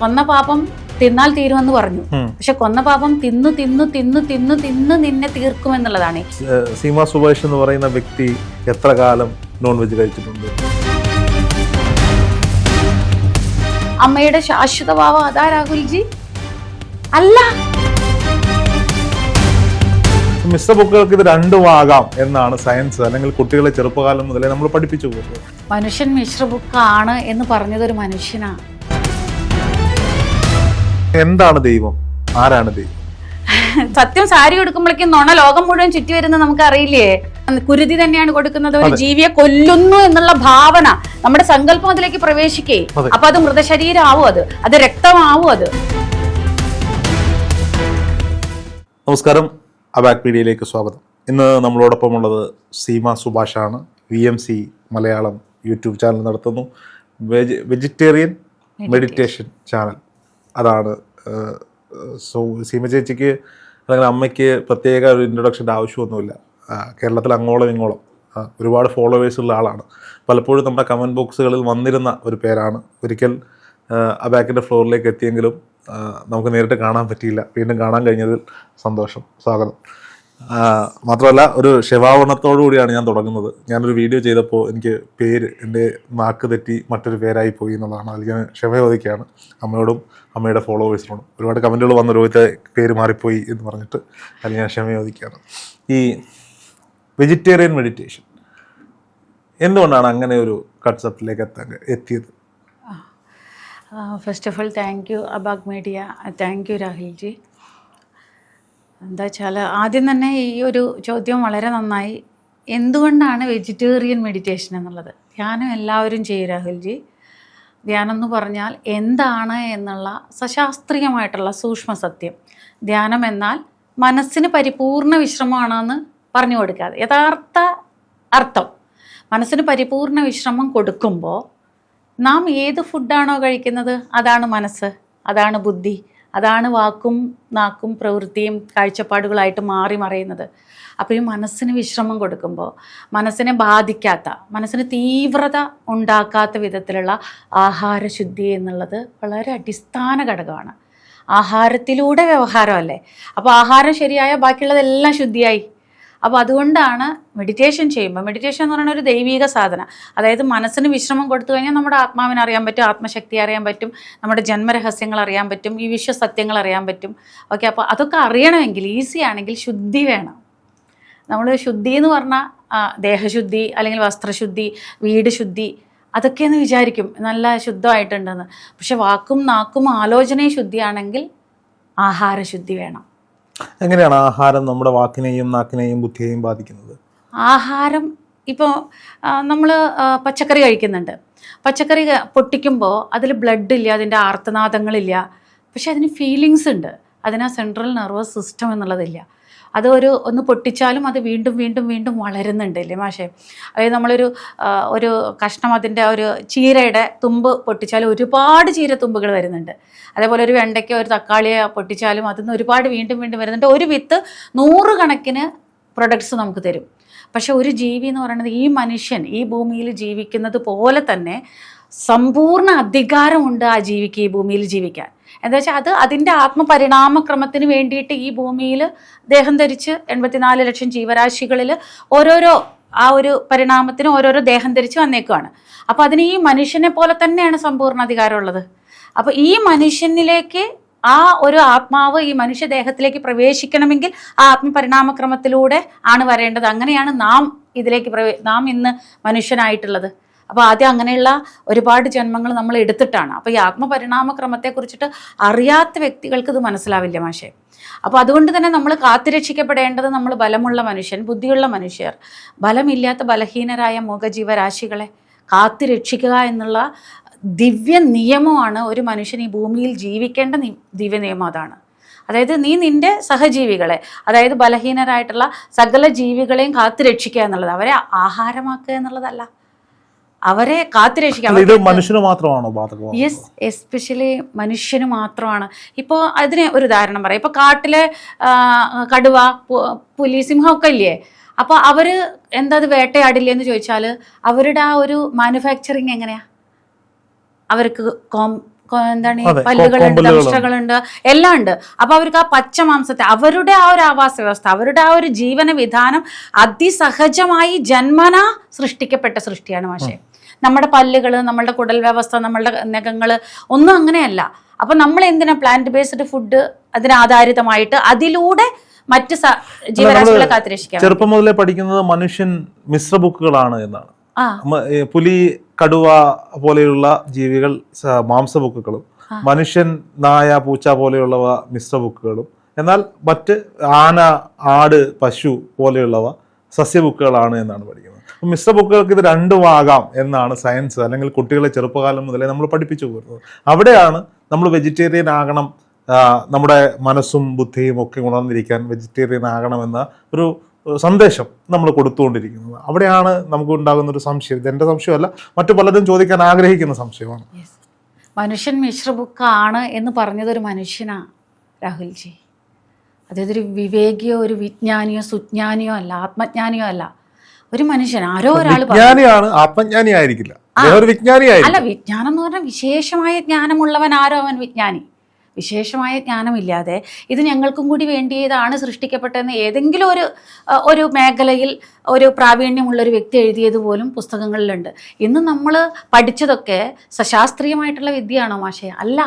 കൊന്ന പാപം തിന്നാൽ തീരുമെന്ന് പറഞ്ഞു. പക്ഷെ കൊന്ന പാപം തിന്നു തിന്നു തിന്നു തിന്നു തിന്നു നിന്നെ തീർക്കും എന്നുള്ളതാണ് സീമ സുഭാഷ് എന്ന് പറയുന്ന വ്യക്തി എത്ര കാലം നോൺ വെജ് കഴിച്ചിട്ടുണ്ട്? അമ്മയുടെ ശാശ്വത ഭാവം അതാ രാഹുൽജി. അല്ല. മിസ്റ്റർ ബുക്കുകൾക്ക് ഇത് രണ്ടും ആകാം എന്നാണ് സയൻസ്. അല്ലെങ്കിൽ കുട്ടികളെ ചെറുപ്പകാലം മുതലേ നമ്മൾ പഠിപ്പിച്ചു പോകുന്നത്. മനുഷ്യൻ മിശ്ര ബുക്കാണ് എന്ന് പറഞ്ഞതൊരു മനുഷ്യനാണ് മനുഷ്യനാ. എന്താണ് ദൈവം? ആരാണ് ദൈവം? സത്യം സാരി കൊടുക്കുമ്പോഴേക്കും നുണ ലോകം മുഴുവൻ ചുറ്റി വരുന്ന നമുക്ക് അറിയില്ലേ കുരുതി തന്നെയാണ് കൊടുക്കുന്നത്. ഒരു ജീവിയെ കൊല്ലുന്നു എന്നുള്ള ഭാവന നമ്മുടെ സങ്കല്പം അതിലേക്ക് പ്രവേശിക്കേ. അപ്പൊ അത് മൃതശരീരം ആവും അത്. അത് രക്തമാവും അത്. നമസ്കാരം. അബാക് മീഡിയയിലേക്ക് സ്വാഗതം. ഇന്ന് നമ്മളോടൊപ്പം ഉള്ളത് Seema സുഭാഷാണ്. V M C Malayalam YouTube channel നടത്തുന്നു. Vegetarian meditation channel. അതാണ് സോ സീമ ചേച്ചിക്ക് അല്ലെങ്കിൽ അമ്മയ്ക്ക് പ്രത്യേക ഒരു ഇൻട്രൊഡക്ഷന്റെ ആവശ്യമൊന്നുമില്ല. കേരളത്തിൽ അങ്ങോളം ഇങ്ങോളം ഒരുപാട് ഫോളോവേഴ്സ് ഉള്ള ആളാണ്. പലപ്പോഴും നമ്മുടെ കമന്റ് ബോക്സുകളിൽ വന്നിരുന്ന ഒരു പേരാണ്. ഒരിക്കൽ അബാക്കിന്റെ ഫ്ലോറിലേക്ക് എത്തിയെങ്കിലും നമുക്ക് നേരിട്ട് കാണാൻ പറ്റിയില്ല. വീണ്ടും കാണാൻ കഴിഞ്ഞതിൽ സന്തോഷം സ്വാഗതം. മാത്രമല്ല ഒരു ശിവാവണത്തോടു കൂടിയാണ് ഞാൻ തുടങ്ങുന്നത്. ഞാനൊരു വീഡിയോ ചെയ്തപ്പോൾ എനിക്ക് പേര് എന്റെ നാക്ക് തെറ്റി മറ്റൊരു പേരായി പോയി എന്നുള്ളതാണ്. അതിൽ ഞാൻ ക്ഷമ ചോദിക്കുകയാണ്. അമ്മയോടും അമ്മയുടെ ഫോളോവേഴ്സിനോടും ഒരുപാട് കമന്റുകൾ വന്ന. രോഹിത്തെ പേര് മാറിപ്പോയി എന്ന് പറഞ്ഞിട്ട് അല്ലെങ്കിൽ ഞാൻ ക്ഷമ ചോദിക്കുകയാണ്. ഈ വെജിറ്റേറിയൻ മെഡിറ്റേഷൻ എന്തുകൊണ്ടാണ് അങ്ങനെ ഒരു കൺസെപ്റ്റിലേക്ക് എത്താൻ എത്തിയത്? First of all thank you അബാഗ് media thank you രാഹുൽജി എന്താ വെച്ചാൽ ആദ്യം തന്നെ ഈ ഒരു ചോദ്യം വളരെ നന്നായി. എന്തുകൊണ്ടാണ് വെജിറ്റേറിയൻ മെഡിറ്റേഷൻ എന്നുള്ളത്? ധ്യാനം എല്ലാവരും ചെയ്യും രാഹുൽജി ധ്യാനം എന്ന് പറഞ്ഞാൽ എന്താണ് എന്നുള്ള സശാസ്ത്രീയമായിട്ടുള്ള സൂക്ഷ്മ സത്യം. ധ്യാനം എന്നാൽ മനസ്സിന് പരിപൂർണ വിശ്രമമാണെന്ന് പറഞ്ഞു കൊടുക്കാതെ യഥാർത്ഥ അർത്ഥം. മനസ്സിന് പരിപൂർണ വിശ്രമം കൊടുക്കുമ്പോൾ നാം ഏത് ഫുഡാണോ കഴിക്കുന്നത്? അതാണ് മനസ്സ് അതാണ് ബുദ്ധി അതാണ് വാക്കും നാക്കും പ്രവൃത്തിയും കാഴ്ചപ്പാടുകളായിട്ട് മാറി മറയുന്നത്. അപ്പോൾ ഈ മനസ്സിന് വിശ്രമം കൊടുക്കുമ്പോൾ മനസ്സിനെ ബാധിക്കാത്ത മനസ്സിന് തീവ്രത ഉണ്ടാക്കാത്ത വിധത്തിലുള്ള ആഹാരശുദ്ധി എന്നുള്ളത് വളരെ അടിസ്ഥാന ഘടകമാണ്. ആഹാരത്തിലൂടെ വ്യവഹാരമല്ലേ? അപ്പോൾ ആഹാരം ശരിയായ ബാക്കിയുള്ളതെല്ലാം ശുദ്ധിയായി. അപ്പോൾ അതുകൊണ്ടാണ് മെഡിറ്റേഷൻ ചെയ്യുമ്പോൾ മെഡിറ്റേഷൻ എന്ന് പറയുന്ന ഒരു ദൈവിക സാധന. അതായത് മനസ്സിന് വിശ്രമം കൊടുത്തു കഴിഞ്ഞാൽ നമ്മുടെ ആത്മാവിനെ അറിയാൻ പറ്റും ആത്മശക്തി അറിയാൻ പറ്റും നമ്മുടെ ജന്മരഹസ്യങ്ങൾ അറിയാൻ പറ്റും ഈ വിശ്വസത്യങ്ങൾ അറിയാൻ പറ്റും. ഓക്കെ അപ്പോൾ അതൊക്കെ അറിയണമെങ്കിൽ ഈസി ആണെങ്കിൽ ശുദ്ധി വേണം. നമ്മൾ ശുദ്ധി എന്ന് പറഞ്ഞാൽ ദേഹശുദ്ധി അല്ലെങ്കിൽ വസ്ത്രശുദ്ധി വീട് ശുദ്ധി അതൊക്കെയെന്ന് വിചാരിക്കും. നല്ല ശുദ്ധമായിട്ടുണ്ടെന്ന്. പക്ഷെ വാക്കും നാക്കും ആലോചനയും ശുദ്ധിയാണെങ്കിൽ ആഹാരശുദ്ധി വേണം. എങ്ങനെയാണ് ആഹാരം നമ്മുടെ വാക്കിനെയും നാക്കിനെയും ബുദ്ധിയെയും ബാധിക്കുന്നത്? ആഹാരം ഇപ്പോൾ നമ്മൾ പച്ചക്കറി കഴിക്കുന്നുണ്ട്. പച്ചക്കറി പൊട്ടിക്കുമ്പോൾ അതിൽ ബ്ലഡ് ഇല്ല അതിന്റെ ആർത്തനാദങ്ങളില്ല. പക്ഷെ അതിന് ഫീലിങ്സ് ഉണ്ട്. അതിന് സെൻട്രൽ നെർവസ് സിസ്റ്റം എന്നുള്ളതില്ല. അത് ഒരു ഒന്ന് പൊട്ടിച്ചാലും അത് വീണ്ടും വീണ്ടും വീണ്ടും വളരുന്നുണ്ട് അല്ലേ മാഷേ? അതായത് നമ്മളൊരു ഒരു കഷ്ണം അതിന്റെ ഒരു ചീരയുടെ തുമ്പ് പൊട്ടിച്ചാലും ഒരുപാട് ചീര തുമ്പുകൾ വരുന്നുണ്ട്. അതേപോലെ ഒരു വെണ്ടയ്ക്ക ഒരു തക്കാളിയെ പൊട്ടിച്ചാലും അതിൽ നിന്ന് ഒരുപാട് വീണ്ടും വീണ്ടും വരുന്നുണ്ട്. ഒരു വിത്ത് നൂറുകണക്കിന് പ്രൊഡക്ട്സ് നമുക്ക് തരും. പക്ഷെ ഒരു ജീവി എന്ന് പറയുന്നത് ഈ മനുഷ്യൻ ഈ ഭൂമിയിൽ ജീവിക്കുന്നത് പോലെ തന്നെ സമ്പൂർണ അധികാരമുണ്ട് ആ ജീവിക്ക് ഈ ഭൂമിയിൽ ജീവിക്കാൻ. എന്താ വെച്ചാൽ അത് അതിന്റെ ആത്മപരിണാമക്രമത്തിന് വേണ്ടിയിട്ട് ഈ ഭൂമിയിൽ ദേഹം ധരിച്ച് എൺപത്തിനാല് ലക്ഷം ജീവരാശികളിൽ ഓരോരോ ആ ഒരു പരിണാമത്തിന് ഓരോരോ ദേഹം ധരിച്ച് വന്നേക്കുവാണ്. അപ്പോൾ അതിന് ഈ മനുഷ്യനെ പോലെ തന്നെയാണ് സമ്പൂർണ അധികാരമുള്ളത് അപ്പോൾ ഈ മനുഷ്യനിലേക്ക് ആ ഒരു ആത്മാവ് ഈ മനുഷ്യദേഹത്തിലേക്ക് പ്രവേശിക്കണമെങ്കിൽ ആ ആത്മപരിണാമക്രമത്തിലൂടെ ആണ് വരേണ്ടത്. അങ്ങനെയാണ് നാം ഇതിലേക്ക് പ്രവേ നാം ഇന്ന് മനുഷ്യനായിട്ടുള്ളത്. അപ്പോൾ ആദ്യം അങ്ങനെയുള്ള ഒരുപാട് ജന്മങ്ങൾ നമ്മൾ എടുത്തിട്ടാണ്. അപ്പോൾ ഈ ആത്മപരിണാമക്രമത്തെക്കുറിച്ചിട്ട് അറിയാത്ത വ്യക്തികൾക്ക് ഇത് മനസ്സിലാവില്ല മാഷേ. അപ്പോൾ അതുകൊണ്ട് തന്നെ നമ്മൾ കാത്തുരക്ഷിക്കപ്പെടേണ്ടത് നമ്മൾ ബലമുള്ള മനുഷ്യൻ ബുദ്ധിയുള്ള മനുഷ്യർ ബലമില്ലാത്ത ബലഹീനരായ മൂകജീവരാശികളെ കാത്തുരക്ഷിക്കുക എന്നുള്ള ദിവ്യ നിയമമാണ് ഒരു മനുഷ്യൻ ഈ ഭൂമിയിൽ ജീവിക്കേണ്ട ദിവ്യ നിയമം അതാണ്. അതായത് നീ നിന്റെ സഹജീവികളെ അതായത് ബലഹീനരായിട്ടുള്ള സകല ജീവികളെയും കാത്തുരക്ഷിക്കുക എന്നുള്ളത് അവരെ ആഹാരമാക്കുക എന്നുള്ളതല്ല. അവരെ കാത്തുരക്ഷിക്കാം ഇത് മനുഷ്യന് മാത്രമാണോ യെസ് എസ്പെഷ്യലി മനുഷ്യന് മാത്രമാണ്. ഇപ്പോൾ അതിന് ഒരു ഉദാഹരണം പറയാം. ഇപ്പോൾ കാട്ടിലെ കടുവ പുലി സിംഹമൊക്കെ ഇല്ലേ? അപ്പോൾ അവർ എന്താ അത് വേട്ടയാടില്ലേ എന്ന് ചോദിച്ചാൽ അവരുടെ ആ ഒരു മാനുഫാക്ചറിങ് എങ്ങനെയാ? അവർക്ക് കോം എന്താണ് പല്ലുകളുണ്ട് കൊമ്പലുകളുണ്ട്. എല്ലാം ഉണ്ട്. അപ്പൊ അവർക്ക് ആ പച്ച മാംസത്തെ അവരുടെ ആ ഒരു ആവാസ വ്യവസ്ഥ അവരുടെ ആ ഒരു ജീവന വിധാനം അതിസഹജമായി ജന്മന സൃഷ്ടിക്കപ്പെട്ട സൃഷ്ടിയാണ് മാഷെ. നമ്മുടെ പല്ലുകൾ നമ്മളുടെ കുടൽ വ്യവസ്ഥ നമ്മളുടെ നഖങ്ങൾ ഒന്നും അങ്ങനെയല്ല. അപ്പം നമ്മൾ എന്തിനാ പ്ലാന്റ് ബേസ്ഡ് ഫുഡ് അതിനാധാരിതമായിട്ട് അതിലൂടെ മറ്റ് ജീവരാശികളെ കാത്തിരക്ഷിക്കാം ചെറുപ്പം മുതലേ പഠിക്കുന്നത് മനുഷ്യൻ മിശ്ര ബുക്കുകളാണ് എന്നാണ്. പുലി കടുവ പോലെയുള്ള ജീവികൾ മാംസ ബുക്കുകളും മനുഷ്യൻ നായ പൂച്ച പോലെയുള്ളവ മിശ്ര ബുക്കുകളും എന്നാൽ മറ്റ് ആന ആട് പശു പോലെയുള്ളവ സസ്യ ബുക്കുകളാണ് എന്നാണ് പഠിക്കുന്നത്. മിശ്ര ബുക്കുകൾക്ക് ഇത് രണ്ടും ആകാം എന്നാണ് സയൻസ് അല്ലെങ്കിൽ കുട്ടികളെ ചെറുപ്പകാലം മുതലേ നമ്മൾ പഠിപ്പിച്ചു പോരുന്നത് അവിടെയാണ് നമ്മൾ വെജിറ്റേറിയൻ ആകണം നമ്മുടെ മനസ്സും ബുദ്ധിയും ഒക്കെ ഉണർന്നിരിക്കാൻ വെജിറ്റേറിയൻ ആകണമെന്ന ഒരു സന്ദേശം നമ്മൾ കൊടുത്തുകൊണ്ടിരിക്കുന്നത്. അവിടെയാണ് നമുക്ക് ഉണ്ടാകുന്ന ഒരു സംശയം. ഇത് എന്റെ സംശയമല്ല മറ്റു പലരും ചോദിക്കാൻ ആഗ്രഹിക്കുന്ന സംശയമാണ്. മനുഷ്യൻ മിശ്രബുക്കാണ് എന്ന് പറഞ്ഞതൊരു മനുഷ്യനാ രാഹുൽജി. അതായത് ഒരു വിവേകിയോ ഒരു വിജ്ഞാനിയോ സുജ്ഞാനിയോ അല്ല ആത്മജ്ഞാനിയോ അല്ല. ഒരു മനുഷ്യൻ ആരോ ഒരാൾ വിജ്ഞാനിയാണ് ആത്മജ്ഞാനി ആയിരിക്കില്ല. അല്ല വിജ്ഞാനം എന്ന് പറഞ്ഞാൽ വിശേഷമായ ജ്ഞാനമുള്ളവൻ ആരോ അവൻ വിജ്ഞാനി. വിശേഷമായ ജ്ഞാനമില്ലാതെ ഇത് ഞങ്ങൾക്കും കൂടി വേണ്ടിയതാണ് സൃഷ്ടിക്കപ്പെട്ടതെന്ന് ഏതെങ്കിലും ഒരു ഒരു മേഖലയിൽ ഒരു പ്രാവീണ്യമുള്ള ഒരു വ്യക്തി എഴുതിയത് പോലും പുസ്തകങ്ങളിലുണ്ട്. ഇന്ന് നമ്മൾ പഠിച്ചതൊക്കെ സശാസ്ത്രീയമായിട്ടുള്ള വിദ്യയാണോ മാഷേ? അല്ല.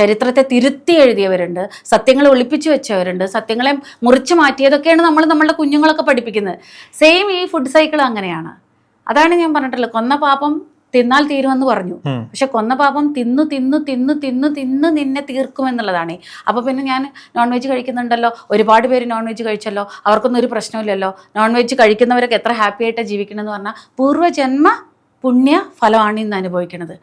ചരിത്രത്തെ തിരുത്തി എഴുതിയവരുണ്ട് സത്യങ്ങൾ ഒളിപ്പിച്ചു വെച്ചവരുണ്ട് സത്യങ്ങളെ മുറിച്ചു മാറ്റിയതൊക്കെയാണ് നമ്മൾ നമ്മളുടെ കുഞ്ഞുങ്ങളൊക്കെ പഠിപ്പിക്കുന്നത്. സെയിം ഈ ഫുഡ് സൈക്കിൾ അങ്ങനെയാണ്. അതാണ് ഞാൻ പറഞ്ഞിട്ടുള്ളത് കൊന്ന പാപം തിന്നാൽ തീരുമെന്ന് പറഞ്ഞു. പക്ഷെ കൊന്ന പാപം തിന്നു തിന്നു തിന്നു തിന്നു തിന്ന് നിന്നെ തീർക്കുമെന്നുള്ളതാണ്. അപ്പോൾ പിന്നെ ഞാൻ നോൺ വെജ് കഴിക്കുന്നുണ്ടല്ലോ ഒരുപാട് പേര് നോൺ വെജ് കഴിച്ചല്ലോ അവർക്കൊന്നും ഒരു പ്രശ്നമില്ലല്ലോ നോൺ വെജ് കഴിക്കുന്നവരൊക്കെ എത്ര ഹാപ്പി ആയിട്ടാണ് ജീവിക്കണമെന്ന് പറഞ്ഞാൽ പൂർവജന്മ പുണ്യ ഫലമാണ് ഇന്ന് അനുഭവിക്കുന്നത്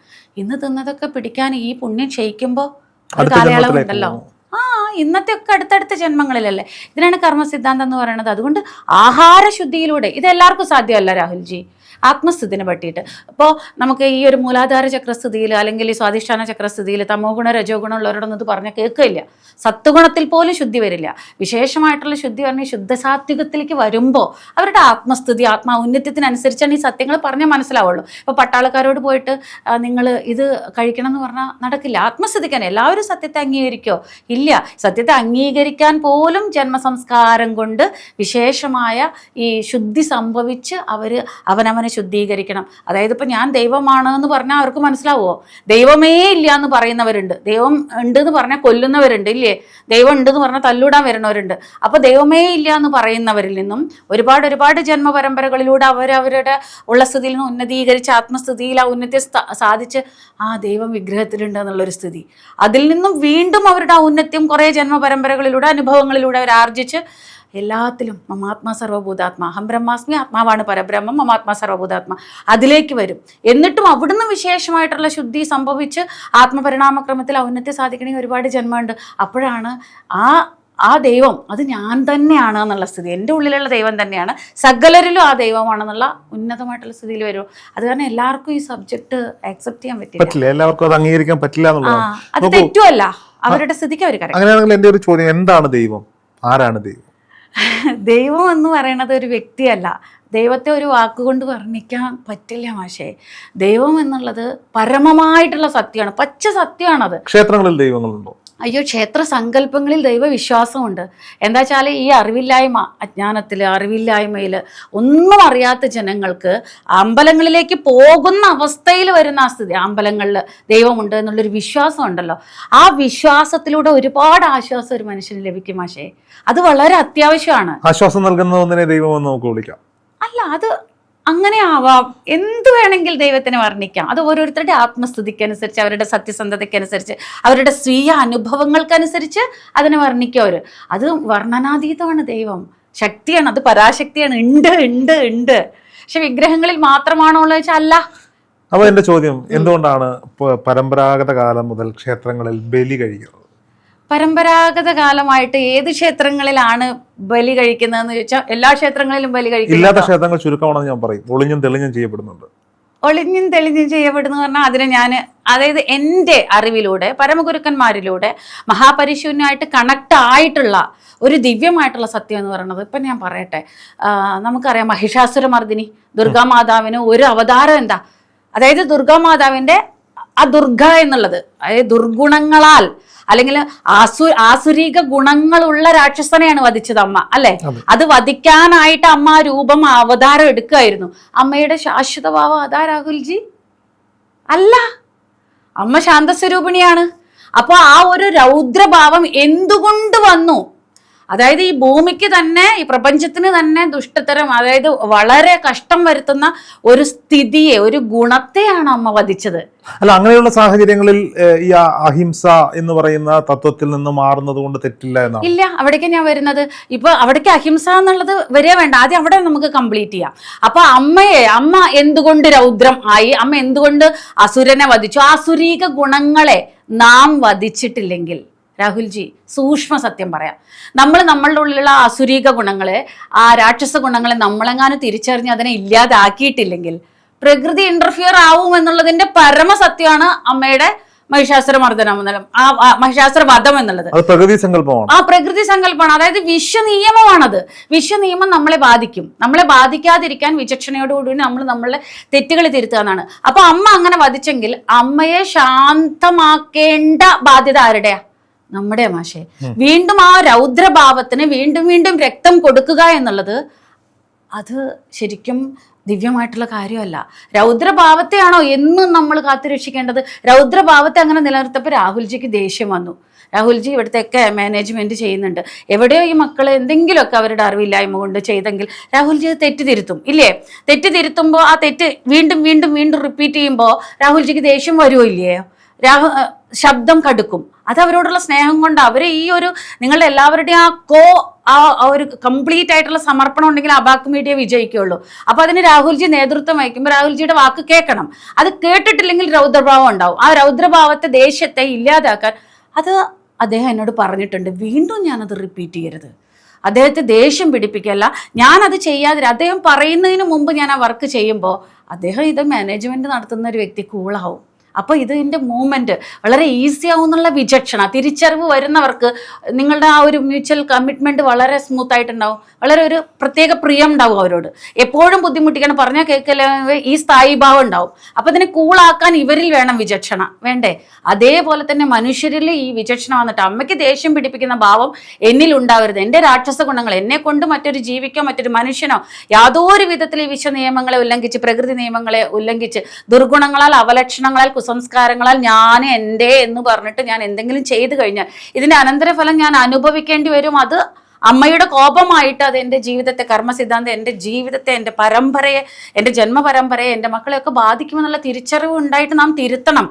ഇന്ന് തിന്നതൊക്കെ പിടിക്കാൻ ഈ പുണ്യം ക്ഷയിക്കുമ്പോൾ ഒരു കാലയളവ് ഉണ്ടല്ലോ ആ ഇന്നത്തെ ഒക്കെ അടുത്തടുത്ത ജന്മങ്ങളിലല്ലേ? ഇതിനാണ് കർമ്മ സിദ്ധാന്തം എന്ന് പറയുന്നത്. അതുകൊണ്ട് ആഹാരശുദ്ധിയിലൂടെ ഇത് എല്ലാവർക്കും സാധ്യമല്ല രാഹുൽജി. ആത്മസ്ഥിതിനെ പറ്റിയിട്ട്. അപ്പോൾ നമുക്ക് ഈ ഒരു മൂലാധാര ചക്രസ്ഥിതിയിൽ അല്ലെങ്കിൽ ഈ സ്വാധിഷ്ഠാന ചക്രസ്ഥിതിയിൽ തമോ ഗുണ രജോ ഗുണം ഉള്ളവരോടൊന്നും ഇത് പറഞ്ഞാൽ കേൾക്കില്ല സത്വഗുണത്തിൽ പോലും ശുദ്ധി വരില്ല. വിശേഷമായിട്ടുള്ള ശുദ്ധി പറഞ്ഞാൽ ശുദ്ധസാത്വികത്തിലേക്ക് വരുമ്പോൾ അവരുടെ ആത്മസ്ഥിതി ആത്മാ ഉന്നത്യത്തിനനുസരിച്ചാണ് ഈ സത്യങ്ങൾ പറഞ്ഞാൽ മനസ്സിലാവുള്ളൂ. ഇപ്പോൾ പട്ടാളക്കാരോട് പോയിട്ട് നിങ്ങൾ ഇത് കഴിക്കണം എന്ന് പറഞ്ഞാൽ നടക്കില്ല. ആത്മസ്ഥിതിക്കാൻ എല്ലാവരും സത്യത്തെ അംഗീകരിക്കോ? ഇല്ല. സത്യത്തെ അംഗീകരിക്കാൻ പോലും ജന്മസംസ്കാരം കൊണ്ട് വിശേഷമായ ഈ ശുദ്ധി സംഭവിച്ച് അവർ അവനവനെ ശുദ്ധീകരിക്കണം. അതായത് ഇപ്പം ഞാൻ ദൈവമാണ് എന്ന് പറഞ്ഞാൽ അവർക്ക് മനസ്സിലാവുമോ ദൈവമേ ഇല്ല എന്ന് പറയുന്നവരുണ്ട്. ദൈവം ഉണ്ട് എന്ന് പറഞ്ഞാൽ കൊല്ലുന്നവരുണ്ട് ഇല്ലേ? ദൈവം ഉണ്ട് എന്ന് പറഞ്ഞാൽ തല്ലൂടാൻ വരുന്നവരുണ്ട്. അപ്പോൾ ദൈവമേ ഇല്ല എന്ന് പറയുന്നവരിൽ നിന്നും ഒരുപാട് ഒരുപാട് ജന്മപരമ്പരകളിലൂടെ അവരവരുടെ ഉള്ള സ്ഥിതിയിൽ നിന്ന് ഉന്നതീകരിച്ച് ആത്മസ്ഥിതിയിൽ ആ ഉന്നതി സാധിച്ച് ആ ദൈവം വിഗ്രഹത്തിലുണ്ട് എന്നുള്ളൊരു സ്ഥിതി. അതിൽ നിന്നും വീണ്ടും അവരുടെ ആ ഉന്നത്യം കുറേ ജന്മപരമ്പരകളിലൂടെ അനുഭവങ്ങളിലൂടെ അവർ ആർജിച്ച് എല്ലാത്തിലും മമാത്മാ സർവഭൂതാത്മ. അഹം ബ്രഹ്മാസ്മി ആത്മാവാണ് പരബ്രഹ്മം മമാത്മാ സർവഭൂതാത്മ. അതിലേക്ക് വരും. എന്നിട്ടും അവിടുന്ന് വിശേഷമായിട്ടുള്ള ശുദ്ധി സംഭവിച്ച് ആത്മപരിണാമക്രമത്തിൽ ഔന്നത്യം സാധിക്കണമെങ്കിൽ ഒരുപാട് ജന്മമുണ്ട്. അപ്പോഴാണ് ആ ആ ദൈവം അത് ഞാൻ തന്നെയാണ് എന്നുള്ള സ്ഥിതി. എന്റെ ഉള്ളിലുള്ള ദൈവം തന്നെയാണ്. സകലരിലും ആ ദൈവമാണെന്നുള്ള ഉന്നതമായിട്ടുള്ള സ്ഥിതിയിൽ വരും അത് കാരണം എല്ലാവർക്കും ഈ സബ്ജക്ട് ആക്സെപ്റ്റ് ചെയ്യാൻ പറ്റില്ല. എല്ലാവർക്കും അത് അംഗീകരിക്കാൻ പറ്റില്ല അത് തെറ്റുമല്ല അവരുടെ സ്ഥിതിക്ക് അവർ അങ്ങനെയാണെങ്കിൽ എന്റെ ഒരു ചോദ്യം എന്താണ് ദൈവം? ആരാണ് ദൈവം? ദൈവം എന്ന് പറയുന്നത് ഒരു വ്യക്തിയല്ല. ദൈവത്തെ ഒരു വാക്കുകൊണ്ട് വർണിക്കാൻ പറ്റില്ല മാഷേ. ദൈവം എന്നുള്ളത് പരമമായിട്ടുള്ള സത്യമാണ്. പച്ച സത്യമാണത്. ക്ഷേത്രങ്ങളിൽ ദൈവങ്ങളുണ്ടോ? അയ്യോ ക്ഷേത്ര സങ്കല്പങ്ങളിൽ ദൈവവിശ്വാസമുണ്ട്. എന്താ വെച്ചാൽ ഈ അറിവില്ലായ്മ അജ്ഞാനത്തിൽ അറിവില്ലായ്മയിൽ ഒന്നും അറിയാത്ത ജനങ്ങൾക്ക് അമ്പലങ്ങളിലേക്ക് പോകുന്ന അവസ്ഥയിൽ വരുന്ന ആ സ്ഥിതി അമ്പലങ്ങളിൽ ദൈവമുണ്ട് എന്നുള്ളൊരു വിശ്വാസം ഉണ്ടല്ലോ ആ വിശ്വാസത്തിലൂടെ ഒരുപാട് ആശ്വാസം ഒരു മനുഷ്യന് ലഭിക്കും മാഷേ. അത് വളരെ അത്യാവശ്യമാണ്. ആശ്വാസം നൽകുന്ന ഒന്നിനെ ദൈവമെന്ന് നമുക്ക് വിളിക്കാം. അല്ല അത് അങ്ങനെ ആവാം എന്തു വേണമെങ്കിൽ ദൈവത്തിനെ വർണിക്കാം. അത് ഓരോരുത്തരുടെ ആത്മസ്ഥിതിക്കനുസരിച്ച് അവരുടെ സത്യസന്ധതയ്ക്കനുസരിച്ച് അവരുടെ സ്വീയ അനുഭവങ്ങൾക്കനുസരിച്ച് അതിനെ വർണിക്കുക അവർ അത് വർണനാതീതമാണ് ദൈവം. ശക്തിയാണ് അത് പരാശക്തിയാണ്. ഉണ്ട് ഉണ്ട് ഉണ്ട്. പക്ഷെ വിഗ്രഹങ്ങളിൽ മാത്രമാണോ എന്ന് വെച്ചാൽ അല്ല. അപ്പൊ എന്റെ ചോദ്യം എന്തുകൊണ്ടാണ് പരമ്പരാഗത കാലം മുതൽ ക്ഷേത്രങ്ങളിൽ ബലി കഴിക്കുന്നത്? പരമ്പരാഗത കാലമായിട്ട് ഏത് ക്ഷേത്രങ്ങളിലാണ് ബലി കഴിക്കുന്നതെന്ന് ചോദിച്ചാൽ എല്ലാ ക്ഷേത്രങ്ങളിലും ബലി ഇല്ലാത്ത കഴിക്കുന്നുണ്ടോ ക്ഷേത്രങ്ങൾ ചുരുക്കമാണെന്ന് ഞാൻ പറയും. ഒളിഞ്ഞും തെളിഞ്ഞും ചെയ്യപ്പെടുന്നുണ്ട്. ഒളിഞ്ഞും തെളിഞ്ഞും ചെയ്യപ്പെടുന്നു പറഞ്ഞാൽ അതിനെ ഞാൻ അതായത് എന്റെ അറിവിലൂടെ പരമഗുരുക്കന്മാരിലൂടെ മഹാപരിശൂന്യമായിട്ട് കണക്ട് ആയിട്ടുള്ള ഒരു ദിവ്യമായിട്ടുള്ള സത്യം എന്ന് പറയുന്നത് ഇപ്പം ഞാൻ പറയട്ടെ. നമുക്കറിയാം മഹിഷാസുരമർദിനി ദുർഗാമാതാവിന് ഒരു അവതാരം എന്താ? അതായത് ദുർഗാമാതാവിന്റെ ആ ദുർഗ എന്നുള്ളത് അതായത് ദുർഗുണങ്ങളാൽ അല്ലെങ്കിൽ ആസു ആസുരിക ഗുണങ്ങളുള്ള രാക്ഷസനെയാണ് വധിച്ചത് അമ്മ അല്ലെ? അതെ. വധിക്കാനായിട്ട് അമ്മ ആ രൂപം അവതാരം എടുക്കുകയായിരുന്നു. അമ്മയുടെ ശാശ്വത ഭാവം അതാ രാഹുൽജി. അല്ല അമ്മ ശാന്തസ്വരൂപിണിയാണ്. അപ്പൊ ആ ഒരു രൗദ്രഭാവം എന്തുകൊണ്ട് വന്നു? അതായത് ഈ ഭൂമിക്ക് തന്നെ ഈ പ്രപഞ്ചത്തിന് തന്നെ ദുഷ്ടതരം അതായത് വളരെ കഷ്ടം വരുത്തുന്ന ഒരു സ്ഥിതിയെ ഒരു ഗുണത്തെയാണ് അമ്മ വധിച്ചത്. അല്ല അങ്ങനെയുള്ള സാഹചര്യങ്ങളിൽ ഈ അഹിംസ എന്ന് പറയുന്ന തത്വത്തിൽ നിന്ന് മാറുന്നത് കൊണ്ട് തെറ്റില്ല എന്നാണ്? ഇല്ല അവിടേക്ക് ഞാൻ വരുന്നത്. ഇപ്പൊ അവിടേക്ക് അഹിംസ എന്നുള്ളത് വരെ വേണ്ട. ആദ്യം അവിടെ നമുക്ക് കംപ്ലീറ്റ് ചെയ്യാം. അപ്പൊ അമ്മയെ അമ്മ എന്തുകൊണ്ട് രൗദ്രം ആയി? അമ്മ എന്തുകൊണ്ട് അസുരനെ വധിച്ചു? ആസുരീക ഗുണങ്ങളെ നാം വധിച്ചിട്ടില്ലെങ്കിൽ. രാഹുൽജി സൂക്ഷ്മ സത്യം പറയാം. നമ്മൾ നമ്മളുടെ ഉള്ളിലുള്ള അസുരീക ഗുണങ്ങളെ ആ രാക്ഷസ ഗുണങ്ങളെ നമ്മളെങ്ങാനും തിരിച്ചറിഞ്ഞ് അതിനെ ഇല്ലാതാക്കിയിട്ടില്ലെങ്കിൽ പ്രകൃതി ഇന്റർഫിയർ ആവും എന്നുള്ളതിന്റെ പരമസത്യമാണ് അമ്മയുടെ മഹിഷാസുര മർദ്ദനം ആ മഹിഷാസുര വധം എന്നുള്ളത്. പ്രകൃതി സങ്കല്പമാണ്. ആ പ്രകൃതി സങ്കല്പമാണ്. അതായത് വിശ്വനിയമമാണത്. വിശ്വനിയമം നമ്മളെ ബാധിക്കും. നമ്മളെ ബാധിക്കാതിരിക്കാൻ വിചക്ഷണയോടുകൂടി നമ്മൾ നമ്മളെ തെറ്റുകൾ തിരുത്തുക എന്നാണ്. അപ്പൊ അമ്മ അങ്ങനെ വധിച്ചെങ്കിൽ അമ്മയെ ശാന്തമാക്കേണ്ട ബാധ്യത ആരുടെയാ? നമ്മുടെ മാഷെ വീണ്ടും ആ രൗദ്രഭാവത്തിന് വീണ്ടും വീണ്ടും രക്തം കൊടുക്കുക എന്നുള്ളത് അത് ശരിക്കും ദിവ്യമായിട്ടുള്ള കാര്യമല്ല. രൗദ്രഭാവത്തെയാണോ എന്നും നമ്മൾ കാത്തുരക്ഷിക്കേണ്ടത് രൗദ്രഭാവത്തെ അങ്ങനെ നിലനിർത്തപ്പോൾ രാഹുൽജിക്ക് ദേഷ്യം വന്നു. രാഹുൽജി ഇവിടുത്തെയൊക്കെ മാനേജ്മെന്റ് ചെയ്യുന്നുണ്ട്. എവിടെയോ ഈ മക്കൾ എന്തെങ്കിലുമൊക്കെ അവരുടെ അറിവില്ലായ്മ കൊണ്ട് ചെയ്തെങ്കിൽ രാഹുൽജി തെറ്റ് തിരുത്തും ഇല്ലേ? തെറ്റ് തിരുത്തുമ്പോൾ ആ തെറ്റ് വീണ്ടും വീണ്ടും വീണ്ടും റിപ്പീറ്റ് ചെയ്യുമ്പോൾ രാഹുൽജിക്ക് ദേഷ്യം വരുമോ ഇല്ലയോ രാഹു ശബ്ദം കടുക്കും. അത് അവരോടുള്ള സ്നേഹം കൊണ്ട് അവർ ഈ ഒരു നിങ്ങളുടെ എല്ലാവരുടെയും ആ കോ ആ ഒരു കംപ്ലീറ്റ് ആയിട്ടുള്ള സമർപ്പണം ഉണ്ടെങ്കിൽ അബാക്ക് മീഡിയ വിജയിക്കുള്ളൂ അപ്പൊ അതിന് രാഹുൽജി നേതൃത്വം വഹിക്കുമ്പോൾ രാഹുൽജിയുടെ വാക്ക് കേൾക്കണം. അത് കേട്ടിട്ടില്ലെങ്കിൽ രൗദ്രഭാവം ഉണ്ടാവും. ആ രൗദ്രഭാവത്തെ ദേഷ്യത്തെ ഇല്ലാതാക്കാൻ. അത് അദ്ദേഹം എന്നോട് പറഞ്ഞിട്ടുണ്ട്. വീണ്ടും ഞാനത് റിപ്പീറ്റ് ചെയ്യരുത്. അദ്ദേഹത്തെ ദേഷ്യം പിടിപ്പിക്കല്ല. ഞാനത് ചെയ്യാതിര അദ്ദേഹം പറയുന്നതിന് മുമ്പ് ഞാൻ ആ വർക്ക് ചെയ്യുമ്പോൾ അദ്ദേഹം ഇത് മാനേജ്മെന്റ് നടത്തുന്ന ഒരു വ്യക്തി കൂളാവും അപ്പോൾ ഇതിന്റെ മൂവ്മെന്റ് വളരെ ഈസി ആവുന്നുള്ള വിചക്ഷണ. തിരിച്ചറിവ് വരുന്നവർക്ക് നിങ്ങളുടെ ആ ഒരു മ്യൂച്വൽ കമ്മിറ്റ്മെന്റ് വളരെ സ്മൂത്ത് ആയിട്ടുണ്ടാവും. വളരെ ഒരു പ്രത്യേക പ്രിയം ഉണ്ടാവും അവരോട്. എപ്പോഴും ബുദ്ധിമുട്ടിക്കണം. പറഞ്ഞാൽ കേൾക്കല ഈ സ്ഥായി ഭാവം ഉണ്ടാവും. അപ്പോൾ അതിനെ കൂളാക്കാൻ ഇവരിൽ വേണം വിചക്ഷണ. വേണ്ടേ? അതേപോലെ തന്നെ മനുഷ്യരിൽ ഈ വിചക്ഷണ വന്നിട്ട് അമ്മയ്ക്ക് ദേഷ്യം പിടിപ്പിക്കുന്ന ഭാവം എന്നിൽ ഉണ്ടാവരുത്. എന്റെ രാക്ഷസ ഗുണങ്ങൾ എന്നെ കൊണ്ട് മറ്റൊരു ജീവിക്കോ മറ്റൊരു മനുഷ്യനോ യാതൊരു വിധത്തിൽ ഈ വിശ്വ നിയമങ്ങളെ ഉല്ലംഘിച്ച് പ്രകൃതി നിയമങ്ങളെ ഉല്ലംഘിച്ച് ദുർഗുണങ്ങളാൽ അവലക്ഷണങ്ങളാൽ കുസംസ്കാരങ്ങളാൽ ഞാൻ എന്റെ എന്ന് പറഞ്ഞിട്ട് ഞാൻ എന്തെങ്കിലും ചെയ്തു കഴിഞ്ഞാൽ ഇതിന്റെ അനന്തരഫലം ഞാൻ അനുഭവിക്കേണ്ടി വരും. അത് അമ്മയുടെ കോപമായിട്ട് അത് എന്റെ ജീവിതത്തെ കർമ്മസിദ്ധാന്തം എന്റെ ജീവിതത്തെ എന്റെ പരമ്പരയെ എന്റെ ജന്മപരമ്പരയെ എന്റെ മക്കളെയൊക്കെ ബാധിക്കുമെന്നുള്ള തിരിച്ചറിവ് ഉണ്ടായിട്ട് നാം തിരുത്തണം.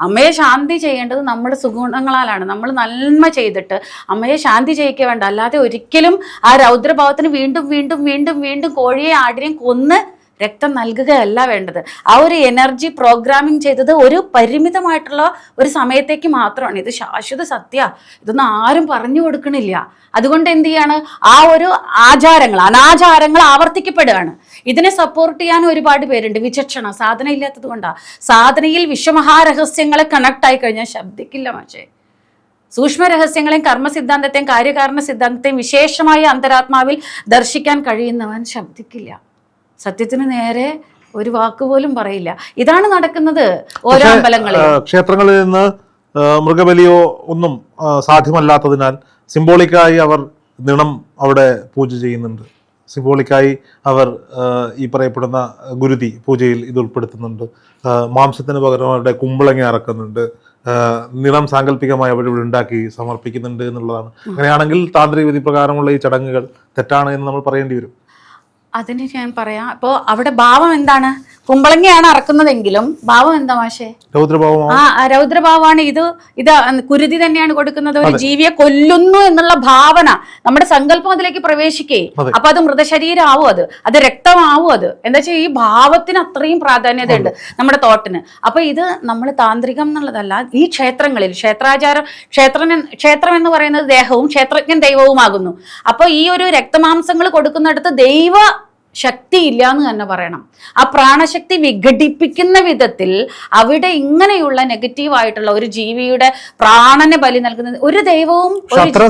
അമ്മയെ ശാന്തി ചെയ്യേണ്ടത് നമ്മുടെ സുഗുണങ്ങളാലാണ്. നമ്മൾ നന്മ ചെയ്തിട്ട് അമ്മയെ ശാന്തി ചെയ്യിക്കുക വേണ്ട. അല്ലാതെ ഒരിക്കലും ആ രൗദ്രഭാവത്തിന് വീണ്ടും വീണ്ടും വീണ്ടും വീണ്ടും കോഴിയെ ആടിനെയും കൊന്ന് രക്തം നൽകുകയല്ല വേണ്ടത്. ആ ഒരു എനർജി പ്രോഗ്രാമിംഗ് ചെയ്തത് ഒരു പരിമിതമായിട്ടുള്ള ഒരു സമയത്തേക്ക് മാത്രമാണ്. ഇത് ശാശ്വത സത്യ. ഇതൊന്നും ആരും പറഞ്ഞു കൊടുക്കണില്ല. അതുകൊണ്ട് എന്ത് ചെയ്യാണ്? ആ ഒരു ആചാരങ്ങൾ അനാചാരങ്ങൾ ആവർത്തിക്കപ്പെടുകയാണ്. ഇതിനെ സപ്പോർട്ട് ചെയ്യാൻ ഒരുപാട് പേരുണ്ട്. വിചക്ഷണ സാധന ഇല്ലാത്തത് കൊണ്ടാ. സാധനയിൽ വിഷമഹാരഹസ്യങ്ങളെ കണക്ട് ആയി കഴിഞ്ഞാൽ ശബ്ദിക്കില്ല മാഷേ. സൂക്ഷ്മ രഹസ്യങ്ങളെയും കർമ്മ സിദ്ധാന്തത്തെയും കാര്യകാരണ സിദ്ധാന്തത്തെയും വിശേഷമായ അന്തരാത്മാവിൽ ദർശിക്കാൻ കഴിയുന്നവൻ ശബ്ദിക്കില്ല. സത്യത്തിന് നേരെ ഒരു വാക്ക് പോലും പറയില്ല. ഇതാണ് നടക്കുന്നത് ഓരോ അമ്പലങ്ങളിൽ ക്ഷേത്രങ്ങളിൽ നിന്ന് മൃഗബലിയോ ഒന്നും സാധ്യമല്ലാത്തതിനാൽ സിംബോളിക്കായി അവർ നിണം അവിടെ പൂജ ചെയ്യുന്നുണ്ട്. സിംബോളിക്കായി അവർ ഈ പറയപ്പെടുന്ന ഗുരുതി പൂജയിൽ ഇത് ഉൾപ്പെടുത്തുന്നുണ്ട്. മാംസത്തിന് പകരം അവരുടെ കുമ്പളങ്ങ ഇറക്കുന്നുണ്ട് ആ, നിറം സാങ്കല്പികമായി അവരിവിടെ ഉണ്ടാക്കി സമർപ്പിക്കുന്നുണ്ട് എന്നുള്ളതാണ്. അങ്ങനെയാണെങ്കിൽ താന്ത്രിക വിധി പ്രകാരമുള്ള ഈ ചടങ്ങുകൾ തെറ്റാണ് എന്ന് നമ്മൾ പറയേണ്ടി വരും. അതിന് ഞാൻ പറയാം. അപ്പോ അവിടെ ഭാവം എന്താണ്? കുമ്പളങ്ങയാണ് അറക്കുന്നതെങ്കിലും ഭാവം എന്താ മാഷേ? ആ രൗദ്രഭാവമാണ്. ഇത് ഇത് കുരുതി തന്നെയാണ് കൊടുക്കുന്നത്. ഒരു ജീവിയെ കൊല്ലുന്നു എന്നുള്ള ഭാവന നമ്മുടെ സങ്കല്പം അതിലേക്ക് പ്രവേശിക്കേ. അപ്പൊ അത് മൃതശരീരം ആവും അത്. അത് രക്തമാവും അത്. എന്താ വെച്ചാൽ ഈ ഭാവത്തിന് അത്രയും പ്രാധാന്യതയുണ്ട് നമ്മുടെ തോട്ടിന്. അപ്പൊ ഇത് നമ്മൾ താന്ത്രികം എന്നുള്ളതല്ല ഈ ക്ഷേത്രങ്ങളിൽ ക്ഷേത്രാചാരം ക്ഷേത്ര ക്ഷേത്രം എന്ന് പറയുന്നത് ദേഹവും ക്ഷേത്രജ്ഞൻ ദൈവവുമാകുന്നു. അപ്പൊ ഈ ഒരു രക്തമാംസങ്ങൾ കൊടുക്കുന്നിടത്ത് ദൈവ ശക്തി ഇല്ല എന്ന് തന്നെ പറയണം. ആ പ്രാണശക്തി വിഘടിപ്പിക്കുന്ന വിധത്തിൽ അവിടെ ഇങ്ങനെയുള്ള നെഗറ്റീവ് ആയിട്ടുള്ള ഒരു ജീവിയുടെ പ്രാണനെ ബലി നൽകുന്നത് ഒരു ദൈവവും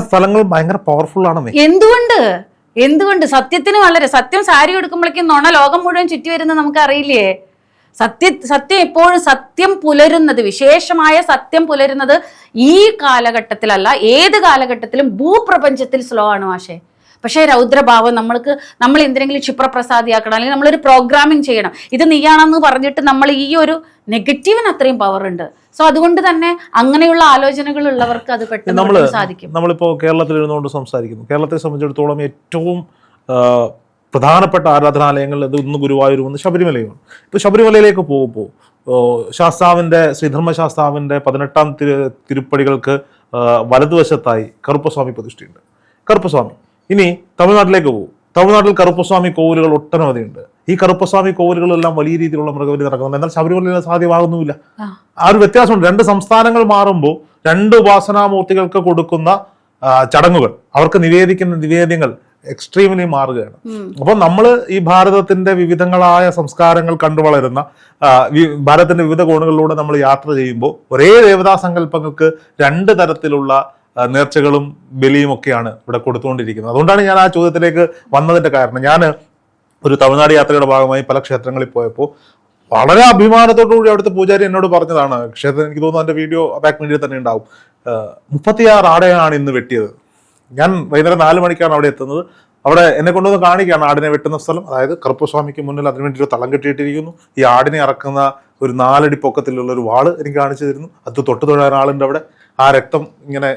സ്ഥലങ്ങൾ ഭയങ്കര പവർഫുൾ ആണ് എന്തുകൊണ്ട്? എന്തുകൊണ്ട്? സത്യത്തിന് വളരെ സത്യം സാരി എടുക്കുമ്പോഴേക്കും നുണ ലോകം മുഴുവൻ ചുറ്റി വരുന്നത് നമുക്ക് അറിയില്ലേ സത്യ സത്യം എപ്പോഴും സത്യം പുലരുന്നത് വിശേഷമായ സത്യം പുലരുന്നത് ഈ കാലഘട്ടത്തിലല്ല ഏത് കാലഘട്ടത്തിലും ഭൂപ്രപഞ്ചത്തിൽ സ്ലോ ആണ് മാഷേ. പക്ഷേ രൗദ്രഭാവം നമ്മൾക്ക് നമ്മൾ എന്തിനെങ്കിലും ക്ഷിപ്രപ്രസാദിയാക്കണം അല്ലെങ്കിൽ നമ്മളൊരു പ്രോഗ്രാമിംഗ് ചെയ്യണം. ഇത് നീയാണെന്ന് പറഞ്ഞിട്ട് നമ്മൾ ഈ ഒരു നെഗറ്റീവിന് അത്രയും പവർ ഉണ്ട്. സോ അതുകൊണ്ട് തന്നെ അങ്ങനെയുള്ള ആലോചനകൾ ഉള്ളവർക്ക് അത് പെട്ടെന്ന് സാധിക്കും. നമ്മളിപ്പോൾ കേരളത്തിൽ ഇരുന്നുകൊണ്ട് സംസാരിക്കുന്നു. കേരളത്തെ സംബന്ധിച്ചിടത്തോളം ഏറ്റവും പ്രധാനപ്പെട്ട ആരാധനാലയങ്ങളിൽ അത് ഇന്ന് ഗുരുവായൂരും ഒന്ന് ശബരിമലയുമാണ്. ഇപ്പോൾ ശബരിമലയിലേക്ക് പോകുമ്പോൾ ശാസ്താവിന്റെ ശാസ്താവിന്റെ ശ്രീധർമ്മശാസ്താവിന്റെ പതിനെട്ടാം തിരു തിരുപ്പടികൾക്ക് വലതുവശത്തായി കറുപ്പസ്വാമി പ്രതിഷ്ഠയുണ്ട്. കറുപ്പസ്വാമി. ഇനി തമിഴ്നാട്ടിലേക്ക് പോകും. തമിഴ്നാട്ടിൽ കറുപ്പസ്വാമി കോവിലുകൾ ഒട്ടനവധിയുണ്ട്. ഈ കറുപ്പസ്വാമി കോവിലുകളെല്ലാം വലിയ രീതിയിലുള്ള മൃഗബലി നടക്കുന്നുണ്ട്. എന്നാൽ ശബരിമലയിൽ സാധ്യമാകുന്നുമില്ല. ആ. ഒരു വ്യത്യാസമുണ്ട്. രണ്ട് സംസ്ഥാനങ്ങൾ മാറുമ്പോൾ രണ്ട് ഉപാസനാമൂർത്തികൾക്ക് കൊടുക്കുന്ന ചടങ്ങുകൾ അവർക്ക് നിവേദിക്കുന്ന നിവേദ്യങ്ങൾ എക്സ്ട്രീംലി മാറുകയാണ്. അപ്പോൾ നമ്മൾ ഈ ഭാരതത്തിന്റെ വിവിധങ്ങളായ സംസ്കാരങ്ങൾ കണ്ടു വളരുന്ന ഭാരതത്തിന്റെ വിവിധ കോണുകളിലൂടെ നമ്മൾ യാത്ര ചെയ്യുമ്പോൾ ഒരേ ദേവതാ സങ്കല്പങ്ങൾക്ക് രണ്ട് തരത്തിലുള്ള നേർച്ചകളും ബലിയും ഒക്കെയാണ് ഇവിടെ കൊടുത്തുകൊണ്ടിരിക്കുന്നത്. അതുകൊണ്ടാണ് ഞാൻ ആ ചോദ്യത്തിലേക്ക് വന്നതിന്റെ കാരണം. ഞാൻ ഒരു തമിഴ്നാട് യാത്രയുടെ ഭാഗമായി പല ക്ഷേത്രങ്ങളിൽ പോയപ്പോൾ വളരെ അഭിമാനത്തോടു കൂടി അവിടുത്തെ പൂജാരി എന്നോട് പറഞ്ഞതാണ്. ക്ഷേത്രം എനിക്ക് തോന്നുന്നു എന്റെ വീഡിയോ ബാക്ക് മീഡിയയിൽ തന്നെ ഉണ്ടാവും. മുപ്പത്തിയാറ് ആടയാണ് ഇന്ന് വെട്ടിയത്. ഞാൻ വൈകുന്നേരം നാല് മണിക്കാണ് അവിടെ എത്തുന്നത്. അവിടെ എന്നെ കൊണ്ടുവന്ന് കാണിക്കുകയാണ് ആടിനെ വെട്ടുന്ന സ്ഥലം. അതായത് കറുപ്പസ്വാമിക്ക് മുന്നിൽ അതിനുവേണ്ടി ഒരു തളം കെട്ടിയിട്ടിരിക്കുന്നു. ഈ ആടിനെ ഇറക്കുന്ന ഒരു നാലടി പൊക്കത്തിലുള്ള ഒരു വാൾ എനിക്ക് കാണിച്ചു തരുന്നു. അത് തൊട്ട് തൊഴാൻ ആളുണ്ട് അവിടെ. ആ രക്തം ഇങ്ങനെ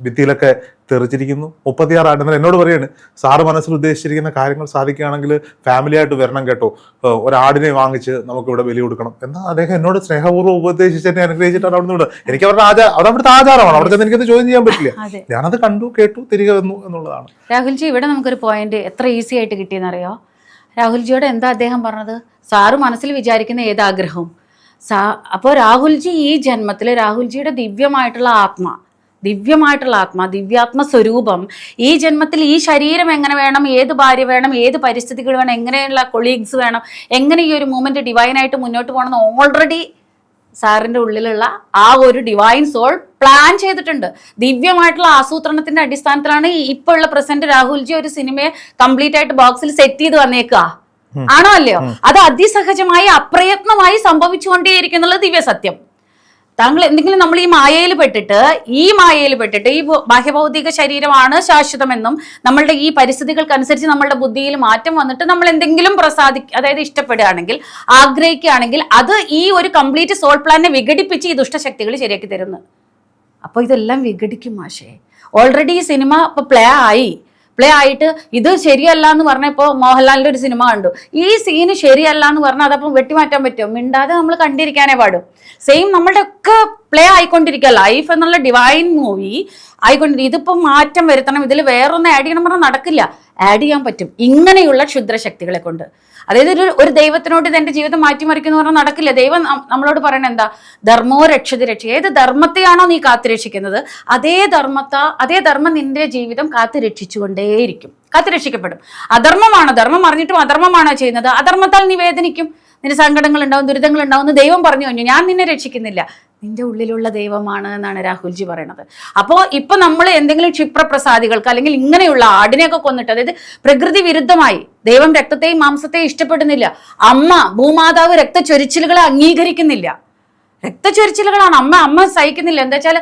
ഭിത്തിയിലൊക്കെ തെറിച്ചിരിക്കുന്നു. മുപ്പത്തിയാറ് ആണ്ട് എന്നോട് പറയാണ് സാറ് മനസ്സിൽ ഉദ്ദേശിച്ചിരിക്കുന്ന കാര്യങ്ങൾ സാധിക്കുകയാണെങ്കിൽ ഫാമിലി ആയിട്ട് വരണം കേട്ടോ. ഒരാടിനെ വാങ്ങിച്ച് നമുക്ക് ഇവിടെ ബലി കൊടുക്കണം. എന്നാൽ അദ്ദേഹം എന്നോട് സ്നേഹപൂർവം ഉപദേശിച്ച് എന്നെ അനുഗ്രഹിച്ചിട്ടാണ് അവിടെ നിന്ന് എനിക്ക് അവരുടെ ആചാരം അത് അവിടുത്തെ ആചാരമാണ്. അവിടെ ചെന്ന് എനിക്കത് ചോദ്യം ചെയ്യാൻ പറ്റില്ല. ഞാനത് കണ്ടു കേട്ടു തിരികെ വന്നു എന്നുള്ളതാണ്. രാഹുൽജി ഇവിടെ നമുക്കൊരു പോയിന്റ് എത്ര ഈസി ആയിട്ട് കിട്ടിയെന്നറിയോ? രാഹുൽജിയോട് എന്താ അദ്ദേഹം പറഞ്ഞത്? സാറ് മനസ്സിൽ വിചാരിക്കുന്ന ഏത് ആഗ്രഹവും സാ അപ്പോൾ രാഹുൽജി ഈ ജന്മത്തിൽ രാഹുൽജിയുടെ ദിവ്യമായിട്ടുള്ള ആത്മ. ദിവ്യമായിട്ടുള്ള ആത്മ ദിവ്യാത്മ സ്വരൂപം. ഈ ജന്മത്തിൽ ഈ ശരീരം എങ്ങനെ വേണം ഏത് ഭാര്യ വേണം ഏത് പരിസ്ഥിതികൾ വേണം എങ്ങനെയുള്ള കൊളീഗ്സ് വേണം എങ്ങനെ ഈ ഒരു മൂമെന്റ് ഡിവൈനായിട്ട് മുന്നോട്ട് പോകണമെന്ന് ഓൾറെഡി സാറിന്റെ ഉള്ളിലുള്ള ആ ഒരു ഡിവൈൻ സോൾ പ്ലാൻ ചെയ്തിട്ടുണ്ട്. ദിവ്യമായിട്ടുള്ള ആസൂത്രണത്തിന്റെ അടിസ്ഥാനത്തിലാണ് ഇപ്പോൾ ഉള്ള പ്രസന്റ് രാഹുൽജി ഒരു സിനിമയെ കംപ്ലീറ്റ് ആയിട്ട് ബോക്സിൽ സെറ്റ് ചെയ്ത് വന്നേക്കുക ആണോ അല്ലയോ? അത് അതിസഹജമായി അപ്രയത്നമായി സംഭവിച്ചുകൊണ്ടേയിരിക്കുന്നുള്ള ദിവ്യ സത്യം താങ്കൾ എന്തെങ്കിലും നമ്മൾ ഈ മായയിൽ പെട്ടിട്ട് ഈ മായയിൽ പെട്ടിട്ട് ഈ ബാഹ്യഭൗതിക ശരീരമാണ് ശാശ്വതമെന്നും നമ്മളുടെ ഈ പരിസ്ഥിതികൾക്കനുസരിച്ച് നമ്മളുടെ ബുദ്ധിയിൽ മാറ്റം വന്നിട്ട് നമ്മൾ എന്തെങ്കിലും പ്രസാദി അതായത് ഇഷ്ടപ്പെടുകയാണെങ്കിൽ ആഗ്രഹിക്കുകയാണെങ്കിൽ അത് ഈ ഒരു കംപ്ലീറ്റ് സോൾ പ്ലാനെ വിഘടിപ്പിച്ച് ഈ ദുഷ്ടശക്തികൾ ശരിയാക്കി തരുന്നു. അപ്പോൾ ഇതെല്ലാം വിഘടിക്കും മാഷേ. ഓൾറെഡി ഈ സിനിമ ഇപ്പോൾ പ്ലേ ആയി. പ്ലേ ആയിട്ട് ഇത് ശരിയല്ല എന്ന് പറഞ്ഞപ്പോൾ മോഹൻലാലിന്റെ ഒരു സിനിമ കണ്ടു. ഈ സീന് ശരിയല്ല എന്ന് പറഞ്ഞാൽ അതപ്പം വെട്ടിമാറ്റാൻ പറ്റുമോ? മിണ്ടാതെ നമ്മൾ കണ്ടിരിക്കാനേ പാടും. സെയിം നമ്മളുടെ ഒക്കെ പ്ലേ ആയിക്കൊണ്ടിരിക്കുക. ലൈഫ് എന്നുള്ള ഡിവൈൻ മൂവി ആയിക്കൊണ്ടിരിക്കും ഇതിപ്പം മാറ്റം വരുത്തണം. ഇതിൽ വേറൊന്നും ആഡ് ചെയ്യണം പറഞ്ഞാൽ നടക്കില്ല. ആഡ് ചെയ്യാൻ പറ്റും. ഇങ്ങനെയുള്ള ക്ഷുദ്രശക്തികളെ കൊണ്ട്. അതായത് ഒരു ഒരു ദൈവത്തിനോട് ഇത് എന്റെ ജീവിതം മാറ്റിമറിക്കുന്നു പറഞ്ഞാൽ നടക്കില്ല. ദൈവം നമ്മളോട് പറയണ എന്താ? ധർമ്മോ രക്ഷതി രക്ഷ ഏത് ധർമ്മത്തെയാണോ നീ കാത്തു രക്ഷിക്കുന്നത് അതേ ധർമ്മത്ത അതേ ധർമ്മം നിന്റെ ജീവിതം കാത്തു രക്ഷിച്ചുകൊണ്ടേയിരിക്കും കാത്തു രക്ഷിക്കപ്പെടും അധർമ്മമാണോ? ധർമ്മം അറിഞ്ഞിട്ടും അധർമ്മമാണോ ചെയ്യുന്നത്? അധർമ്മത്താൽ നീ വേദനിക്കും. നിന്റെ സങ്കടങ്ങൾ ഉണ്ടാവും ദുരിതങ്ങൾ ഉണ്ടാവും എന്ന് ദൈവം പറഞ്ഞു കഴിഞ്ഞു. ഞാൻ നിന്നെ രക്ഷിക്കുന്നില്ല. നിന്റെ ഉള്ളിലുള്ള ദൈവമാണ് എന്നാണ് രാഹുൽജി പറയണത്. അപ്പോൾ ഇപ്പൊ നമ്മൾ എന്തെങ്കിലും ക്ഷിപ്രപ്രസാദികൾക്ക് അല്ലെങ്കിൽ ഇങ്ങനെയുള്ള ആടിനെയൊക്കെ കൊന്നിട്ട് അതായത് പ്രകൃതി വിരുദ്ധമായി ദൈവം രക്തത്തെയും മാംസത്തെയും ഇഷ്ടപ്പെടുന്നില്ല അമ്മ ഭൂമാതാവ് രക്തചൊരിച്ചിലുകളെ അംഗീകരിക്കുന്നില്ല രക്തചൊരിച്ചിലുകളാണ് അമ്മ അമ്മ സഹിക്കുന്നില്ല. എന്താ വെച്ചാൽ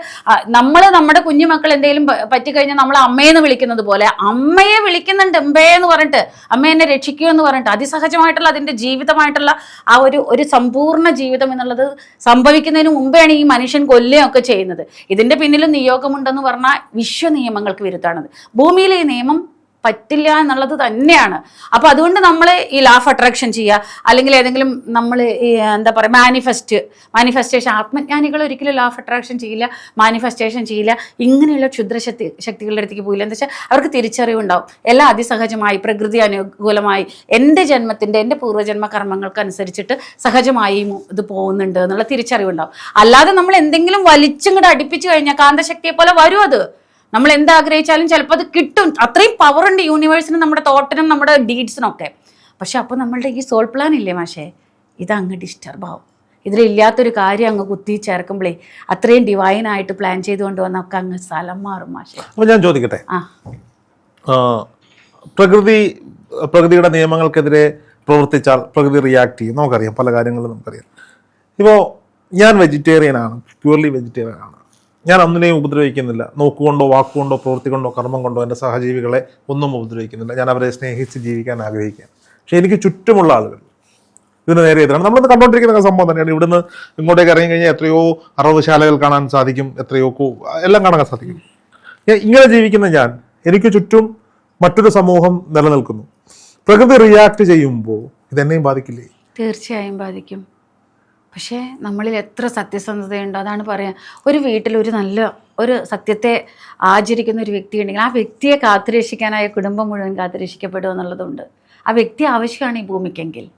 നമ്മൾ നമ്മുടെ കുഞ്ഞുമക്കൾ എന്തെങ്കിലും പറ്റിക്കഴിഞ്ഞാൽ നമ്മൾ അമ്മയെന്ന് വിളിക്കുന്നത് പോലെ അമ്മയെ വിളിക്കുന്നുണ്ട് എന്ന് പറഞ്ഞിട്ട് അമ്മ എന്നെ രക്ഷിക്കൂ എന്ന് പറഞ്ഞിട്ട് അതിസഹജമായിട്ടുള്ള അതിന്റെ ജീവിതമായിട്ടുള്ള ആ ഒരു ഒരു സമ്പൂർണ ജീവിതം എന്നുള്ളത് സംഭവിക്കുന്നതിന് മുമ്പെയാണ് ഈ മനുഷ്യൻ കൊല്ലുകയൊക്കെ ചെയ്യുന്നത്. ഇതിന്റെ പിന്നിലും നിയോഗമുണ്ടെന്ന് പറഞ്ഞാൽ വിശ്വ നിയമങ്ങൾക്ക് ഭൂമിയിലെ ഈ നിയമം പറ്റില്ല എന്നുള്ളത് തന്നെയാണ്. അപ്പൊ അതുകൊണ്ട് നമ്മൾ ഈ ലാഫ് അട്രാക്ഷൻ ചെയ്യുക അല്ലെങ്കിൽ ഏതെങ്കിലും നമ്മൾ എന്താ പറയുക മാനിഫെസ്റ്റ് മാനിഫെസ്റ്റേഷൻ ആത്മജ്ഞാനികൾ ഒരിക്കലും ലാഫ് അട്രാക്ഷൻ ചെയ്യില്ല മാനിഫെസ്റ്റേഷൻ ചെയ്യില്ല. ഇങ്ങനെയുള്ള ക്ഷുദ്രശക്തി ശക്തികളുടെ അടുത്തേക്ക് പോയില്ല. എന്താ വെച്ചാൽ അവർക്ക് തിരിച്ചറിവുണ്ടാവും. എല്ലാം അതിസഹജമായി പ്രകൃതി അനുകൂലമായി എന്റെ ജന്മത്തിന്റെ എന്റെ പൂർവജന്മ കർമ്മങ്ങൾക്ക് അനുസരിച്ചിട്ട് സഹജമായി ഇത് പോകുന്നുണ്ട് എന്നുള്ള തിരിച്ചറിവുണ്ടാവും. അല്ലാതെ നമ്മൾ എന്തെങ്കിലും വലിച്ചിങ്ങോട്ട് അടുപ്പിച്ചു കഴിഞ്ഞാൽ കാന്തശക്തിയെ പോലെ വരും അത്. നമ്മൾ എന്താഗ്രഹിച്ചാലും ചിലപ്പോൾ അത് കിട്ടും. അത്രയും പവർ ഉണ്ട് യൂണിവേഴ്സിനും നമ്മുടെ തോട്ടിനും നമ്മുടെ ഡീഡ്സിനും ഒക്കെ പക്ഷെ അപ്പോൾ നമ്മളുടെ ഈ സോൾ പ്ലാൻ ഇല്ലേ മാഷേ? ഇത് അങ്ങ് ഡിസ്റ്റർബ് ആവും. ഇതിലില്ലാത്തൊരു കാര്യം അങ്ങ് കുത്തി ചേർക്കുമ്പോഴേ അത്രയും ഡിവൈൻ ആയിട്ട് പ്ലാൻ ചെയ്തുകൊണ്ട് വന്നൊക്കെ അങ്ങ് സ്ഥലം മാറും മാഷേ. അപ്പോൾ ഞാൻ ചോദിക്കട്ടെ? ആ. ആ, പ്രകൃതി പ്രകൃതിയുടെ നിയമങ്ങൾക്കെതിരെ പ്രവർത്തിച്ചാൽ പ്രകൃതി റിയാക്ട് ചെയ്യും. നമുക്കറിയാം പല കാര്യങ്ങളും നമുക്കറിയാം. ഇപ്പോൾ ഞാൻ വെജിറ്റേറിയൻ ആണ് പ്യൂർലി വെജിറ്റേറിയൻ ആണ്. ഞാൻ അന്നിനെയും ഉപദ്രവിക്കുന്നില്ല. നോക്കുകൊണ്ടോ വാക്കുകൊണ്ടോ പ്രവൃത്തി കൊണ്ടോ കർമ്മം കൊണ്ടോ എന്റെ സഹജീവികളെ ഒന്നും ഉപദ്രവിക്കുന്നില്ല. ഞാൻ അവരെ സ്നേഹിച്ച് ജീവിക്കാൻ ആഗ്രഹിക്കുകയാണ്. പക്ഷേ എനിക്ക് ചുറ്റുമുള്ള ആളുകൾ ഇതിന് നേരെ എതിരാണ്. നമ്മളിന്ന് കണ്ടുകൊണ്ടിരിക്കുന്ന സംഭവം തന്നെയാണ്. ഇവിടുന്ന് ഇങ്ങോട്ടേക്ക് ഇറങ്ങി കഴിഞ്ഞാൽ എത്രയോ അറവുശാലകൾ കാണാൻ സാധിക്കും. എത്രയോ എല്ലാം കാണാൻ സാധിക്കും. ഇങ്ങനെ ജീവിക്കുന്ന ഞാൻ എനിക്ക് ചുറ്റും മറ്റൊരു സമൂഹം നിലനിൽക്കുന്നു. പ്രകൃതി റിയാക്ട് ചെയ്യുമ്പോൾ ഇതെന്നെയും ബാധിക്കില്ലേ? തീർച്ചയായും ബാധിക്കും. പക്ഷേ നമ്മളിൽ എത്ര സത്യസന്ധതയുണ്ടോ? അതാണ് പറയാൻ ഒരു വീട്ടിൽ ഒരു നല്ല ഒരു സത്യത്തെ ആചരിക്കുന്ന ഒരു വ്യക്തി ഉണ്ടെങ്കിൽ ആ വ്യക്തിയെ കാത്തുരക്ഷിക്കാനായ കുടുംബം മുഴുവൻ കാത്തുരക്ഷിക്കപ്പെടുക എന്നുള്ളതുണ്ട്. ആ വ്യക്തി ആവശ്യമാണ് ഈ ഭൂമിക്കെങ്കിൽ.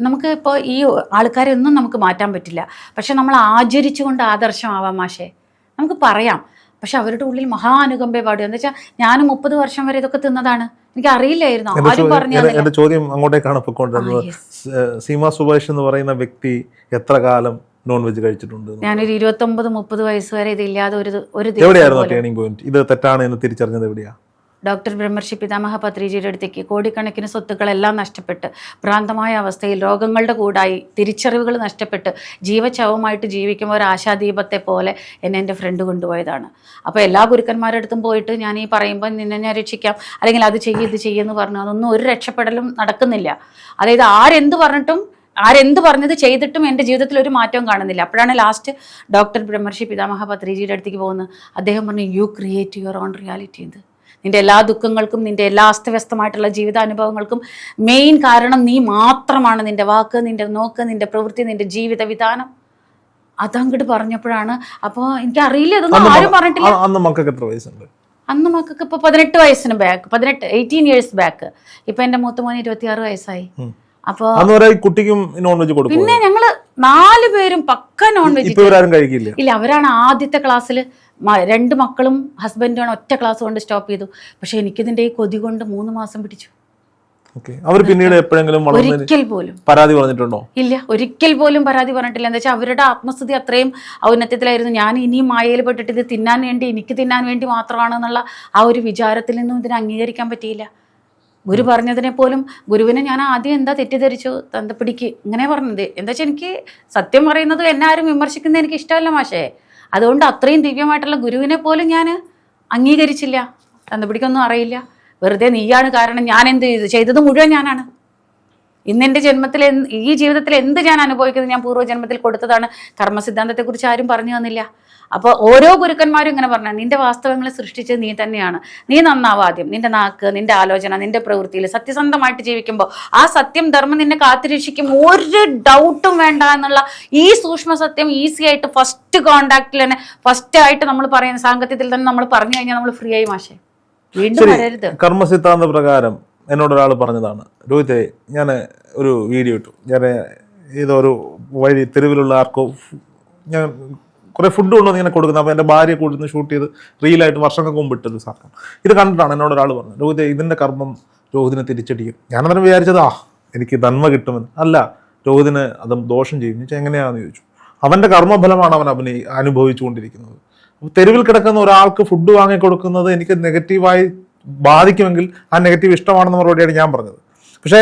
നമുക്ക് ഇപ്പോൾ ഈ ആൾക്കാരെ ഒന്നും നമുക്ക് മാറ്റാൻ പറ്റില്ല. പക്ഷെ നമ്മൾ ആചരിച്ചുകൊണ്ട് ആദർശമാവാം മാഷേ. നമുക്ക് പറയാം. പക്ഷെ അവരുടെ ഉള്ളിൽ മഹാ അനുകമ്പ പാടുക. എന്താ വെച്ചാൽ ഞാൻ മുപ്പത് വർഷം വരെ ഇതൊക്കെ തിന്നതാണ്. എനിക്ക് അറിയില്ലായിരുന്നു എന്റെ ആരും പറഞ്ഞു എന്റെ- ചോദ്യം അങ്ങോട്ടേക്കാണ് പൊയ്ക്കൊണ്ടിരുന്നത് സീമ സുഭാഷ് എന്ന് പറയുന്ന വ്യക്തി എത്ര കാലം നോൺ വെജ് കഴിച്ചിട്ടുണ്ട് ഞാനൊരു ഇരുപത്തി ഒമ്പത് മുപ്പത് വയസ്സ് വരെ ഇതില്ലാതെ ഒരു ഒരു ദിവസം എവിടെയായിരുന്നു ടേണിംഗ് പോയിന്റ് ഇത് തെറ്റാണ് എന്ന് തിരിച്ചറിഞ്ഞത് എവിടെയാ? ഡോക്ടർ ബ്രഹ്മർഷി പിതാമഹ പത്രിജിയുടെ അടുത്തേക്ക് കോടിക്കണക്കിന് സ്വത്തുക്കളെല്ലാം നഷ്ടപ്പെട്ട് ഭ്രാന്തമായ അവസ്ഥയിൽ രോഗങ്ങളുടെ കൂടായി തിരിച്ചറിവുകൾ നഷ്ടപ്പെട്ട് ജീവചവമായിട്ട് ജീവിക്കുമ്പോൾ ഒരു ആശാദീപത്തെ പോലെ എന്നെ എന്റെ ഫ്രണ്ട് കൊണ്ടുപോയതാണ്. അപ്പോൾ എല്ലാ ഗുരുക്കന്മാരുടെ അടുത്തും പോയിട്ട് ഞാൻ ഈ പറയുമ്പോൾ നിന്നെ ഞാൻ രക്ഷിക്കാം അല്ലെങ്കിൽ അത് ചെയ്യ് ഇത് ചെയ്യുമെന്ന് പറഞ്ഞു. അതൊന്നും ഒരു രക്ഷപ്പെടലും നടക്കുന്നില്ല. അതായത് ആരെന്ത് പറഞ്ഞിട്ടും ആരെന്ത് പറഞ്ഞത് ചെയ്തിട്ടും എന്റെ ജീവിതത്തിൽ ഒരു മാറ്റവും കാണുന്നില്ല. അപ്പോഴാണ് ലാസ്റ്റ് ഡോക്ടർ ബ്രഹ്മർഷി പിതാമഹ പത്രിജിയുടെ അടുത്തേക്ക് പോകുന്നത്. അദ്ദേഹം പറഞ്ഞു you create your own reality എന്ത് നിന്റെ എല്ലാ ദുഃഖങ്ങൾക്കും നിന്റെ എല്ലാ അസ്തവ്യസ്തമായിട്ടുള്ള ജീവിതാനുഭവങ്ങൾക്കും മെയിൻ കാരണം നീ മാത്രമാണ് നിന്റെ വാക്ക് നിന്റെ നോക്ക് നിന്റെ പ്രവൃത്തി നിന്റെ ജീവിത വിധാനം. അതങ്ങോട്ട് പറഞ്ഞപ്പോഴാണ് അപ്പോൾ എനിക്ക് അറിയില്ല ഇതൊന്നും ആരും പറഞ്ഞിട്ടില്ല. അന്ന് മക്കൾക്ക് എത്ര വയസ്സുണ്ട്? അന്ന് മക്കൾക്ക് ഇപ്പോൾ പതിനെട്ട് വയസ്സിന് ബാക്ക് പതിനെട്ട് എയ്റ്റീൻ ഇയേഴ്സ് ബാക്ക് ഇപ്പൊ എന്റെ മൂത്ത മോന് ഇരുപത്തിയാറ് വയസ്സായി. അപ്പൊ അപ്പോൾ കുട്ടിക്കും നോൺ വെജ് കൊടുക്കും പിന്നെ ഞങ്ങൾ നാല് പേരും പക്ക നോൺ വെജ് ഇല്ല അവരാണ് ആദ്യത്തെ ക്ലാസ്സിൽ രണ്ട് മക്കളും ഹസ്ബൻഡാണ് ഒറ്റ ക്ലാസ് കൊണ്ട് സ്റ്റോപ്പ് ചെയ്തു. പക്ഷെ എനിക്കിതിന്റെ ഈ കൊതി കൊണ്ട് മൂന്ന് മാസം പിടിച്ചു. അവർ പിന്നീട് എപ്പോഴെങ്കിലും ഒരിക്കൽ പോലും. പരാതി പറഞ്ഞിട്ടുണ്ടോ? ഇല്ല. ഒരിക്കൽ പോലും പരാതി പറഞ്ഞിട്ടില്ല. എന്താ വെച്ചാൽ അവരുടെ ആത്മസ്ഥിതി അത്രയും ഔന്നത്യത്തിലായിരുന്നു. ഞാൻ ഇനിയും മായയിൽ പെട്ടിട്ട് ഇത് തിന്നാൻ വേണ്ടി എനിക്ക് തിന്നാൻ വേണ്ടി മാത്രമാണെന്നുള്ള ആ ഒരു വിചാരത്തിൽ നിന്നും ഇതിനെ അംഗീകരിക്കാൻ പറ്റിയില്ല. ഗുരു പറഞ്ഞതിനെ പോലും ഗുരുവിനെ ഞാൻ ആദ്യം എന്താ തെറ്റിദ്ധരിച്ചു? തന്തപ്പിടിക്ക്. ഇങ്ങനെ പറഞ്ഞത്. എന്താ വെച്ചാൽ എനിക്ക് സത്യം പറയുന്നത് എന്നെ ആരും വിമർശിക്കുന്നത് എനിക്ക് ഇഷ്ടമല്ല മാഷേ. അതുകൊണ്ട് അത്രയും ദിവ്യമായിട്ടുള്ള ഗുരുവിനെ പോലും ഞാൻ അംഗീകരിച്ചില്ല. കണ്ടുപിടിക്കൊന്നും അറിയില്ല. വെറുതെ നീയാണ് കാരണം ഞാൻ എന്ത് ചെയ്തു? ചെയ്തത് മുഴുവൻ ഞാനാണ്. ഇന്നെന്റെ ജന്മത്തിൽ ഈ ജീവിതത്തിൽ എന്ത് ഞാൻ അനുഭവിക്കുന്നത് ഞാൻ പൂർവജന്മത്തിൽ കൊടുത്തതാണ്. കർമ്മസിദ്ധാന്തത്തെക്കുറിച്ച് ആരും പറഞ്ഞു തന്നില്ല. അപ്പോൾ ഓരോ ഗുരുക്കന്മാരും ഇങ്ങനെ പറഞ്ഞു നിന്റെ വാസ്തവങ്ങളെ സൃഷ്ടിച്ചത് നീ തന്നെയാണ്. നീ നന്നാവാദ്യം നിന്റെ നാക്ക് നിന്റെ ആലോചന നിന്റെ പ്രവൃത്തിയിൽ സത്യസന്ധമായിട്ട് ജീവിക്കുമ്പോൾ ആ സത്യം ധർമ്മം നിന്നെ കാത്തിരക്ഷിക്കും. ഒരു ഡൗട്ടും വേണ്ട എന്നുള്ള ഈ സൂക്ഷ്മ സത്യം ഈസി ആയിട്ട് ഫസ്റ്റ് കോണ്ടാക്റ്റിൽ തന്നെ ഫസ്റ്റ് ആയിട്ട് നമ്മൾ പറയുന്ന സാങ്കത്യത്തിൽ തന്നെ നമ്മൾ പറഞ്ഞു കഴിഞ്ഞാൽ നമ്മൾ ഫ്രീ ആയി മാഷേ. വീണ്ടും വരരുത്. കർമ്മസിദ്ധാന്ത പ്രകാരം എന്നോട് ഒരാൾ പറഞ്ഞതാണ്. രോഹിത്തെ ഞാൻ ഒരു വീഡിയോ ഇട്ടു. ഞാൻ ഏതോ ഒരു വഴി തെരുവിലുള്ള ആർക്കോ ഞാൻ കുറെ ഫുഡ് കൊണ്ടുവന്ന് ഇങ്ങനെ കൊടുക്കുന്നത്. അപ്പോൾ എന്റെ ഭാര്യ കൊടുത്ത് ഷൂട്ട് ചെയ്ത് റീലായിട്ട് വർഷങ്ങൾക്ക് മുമ്പ് ഇട്ടത് സാധനം. ഇത് കണ്ടിട്ടാണ് എന്നോട് ഒരാൾ പറഞ്ഞത്. രോഹിത് ഇതിന്റെ കർമ്മം രോഹിതിനെ തിരിച്ചടിക്കും. ഞാൻ അന്നേരം വിചാരിച്ചത് ആ എനിക്ക് നന്മ കിട്ടുമെന്ന്. അല്ല രോഹിതിന് അത് ദോഷം ചെയ്യും. ചോദിച്ചാൽ എങ്ങനെയാണെന്ന് ചോദിച്ചു. അവന്റെ കർമ്മഫലമാണ് അവൻ അഭിനയി അനുഭവിച്ചുകൊണ്ടിരിക്കുന്നത്. തെരുവിൽ കിടക്കുന്ന ഒരാൾക്ക് ഫുഡ് വാങ്ങി കൊടുക്കുന്നത് എനിക്ക് നെഗറ്റീവായി ബാധിക്കുമെങ്കിൽ ആ നെഗറ്റീവ് ഇഷ്ടമാണെന്ന മറുപടിയാണ് ഞാൻ പറഞ്ഞത്. പക്ഷേ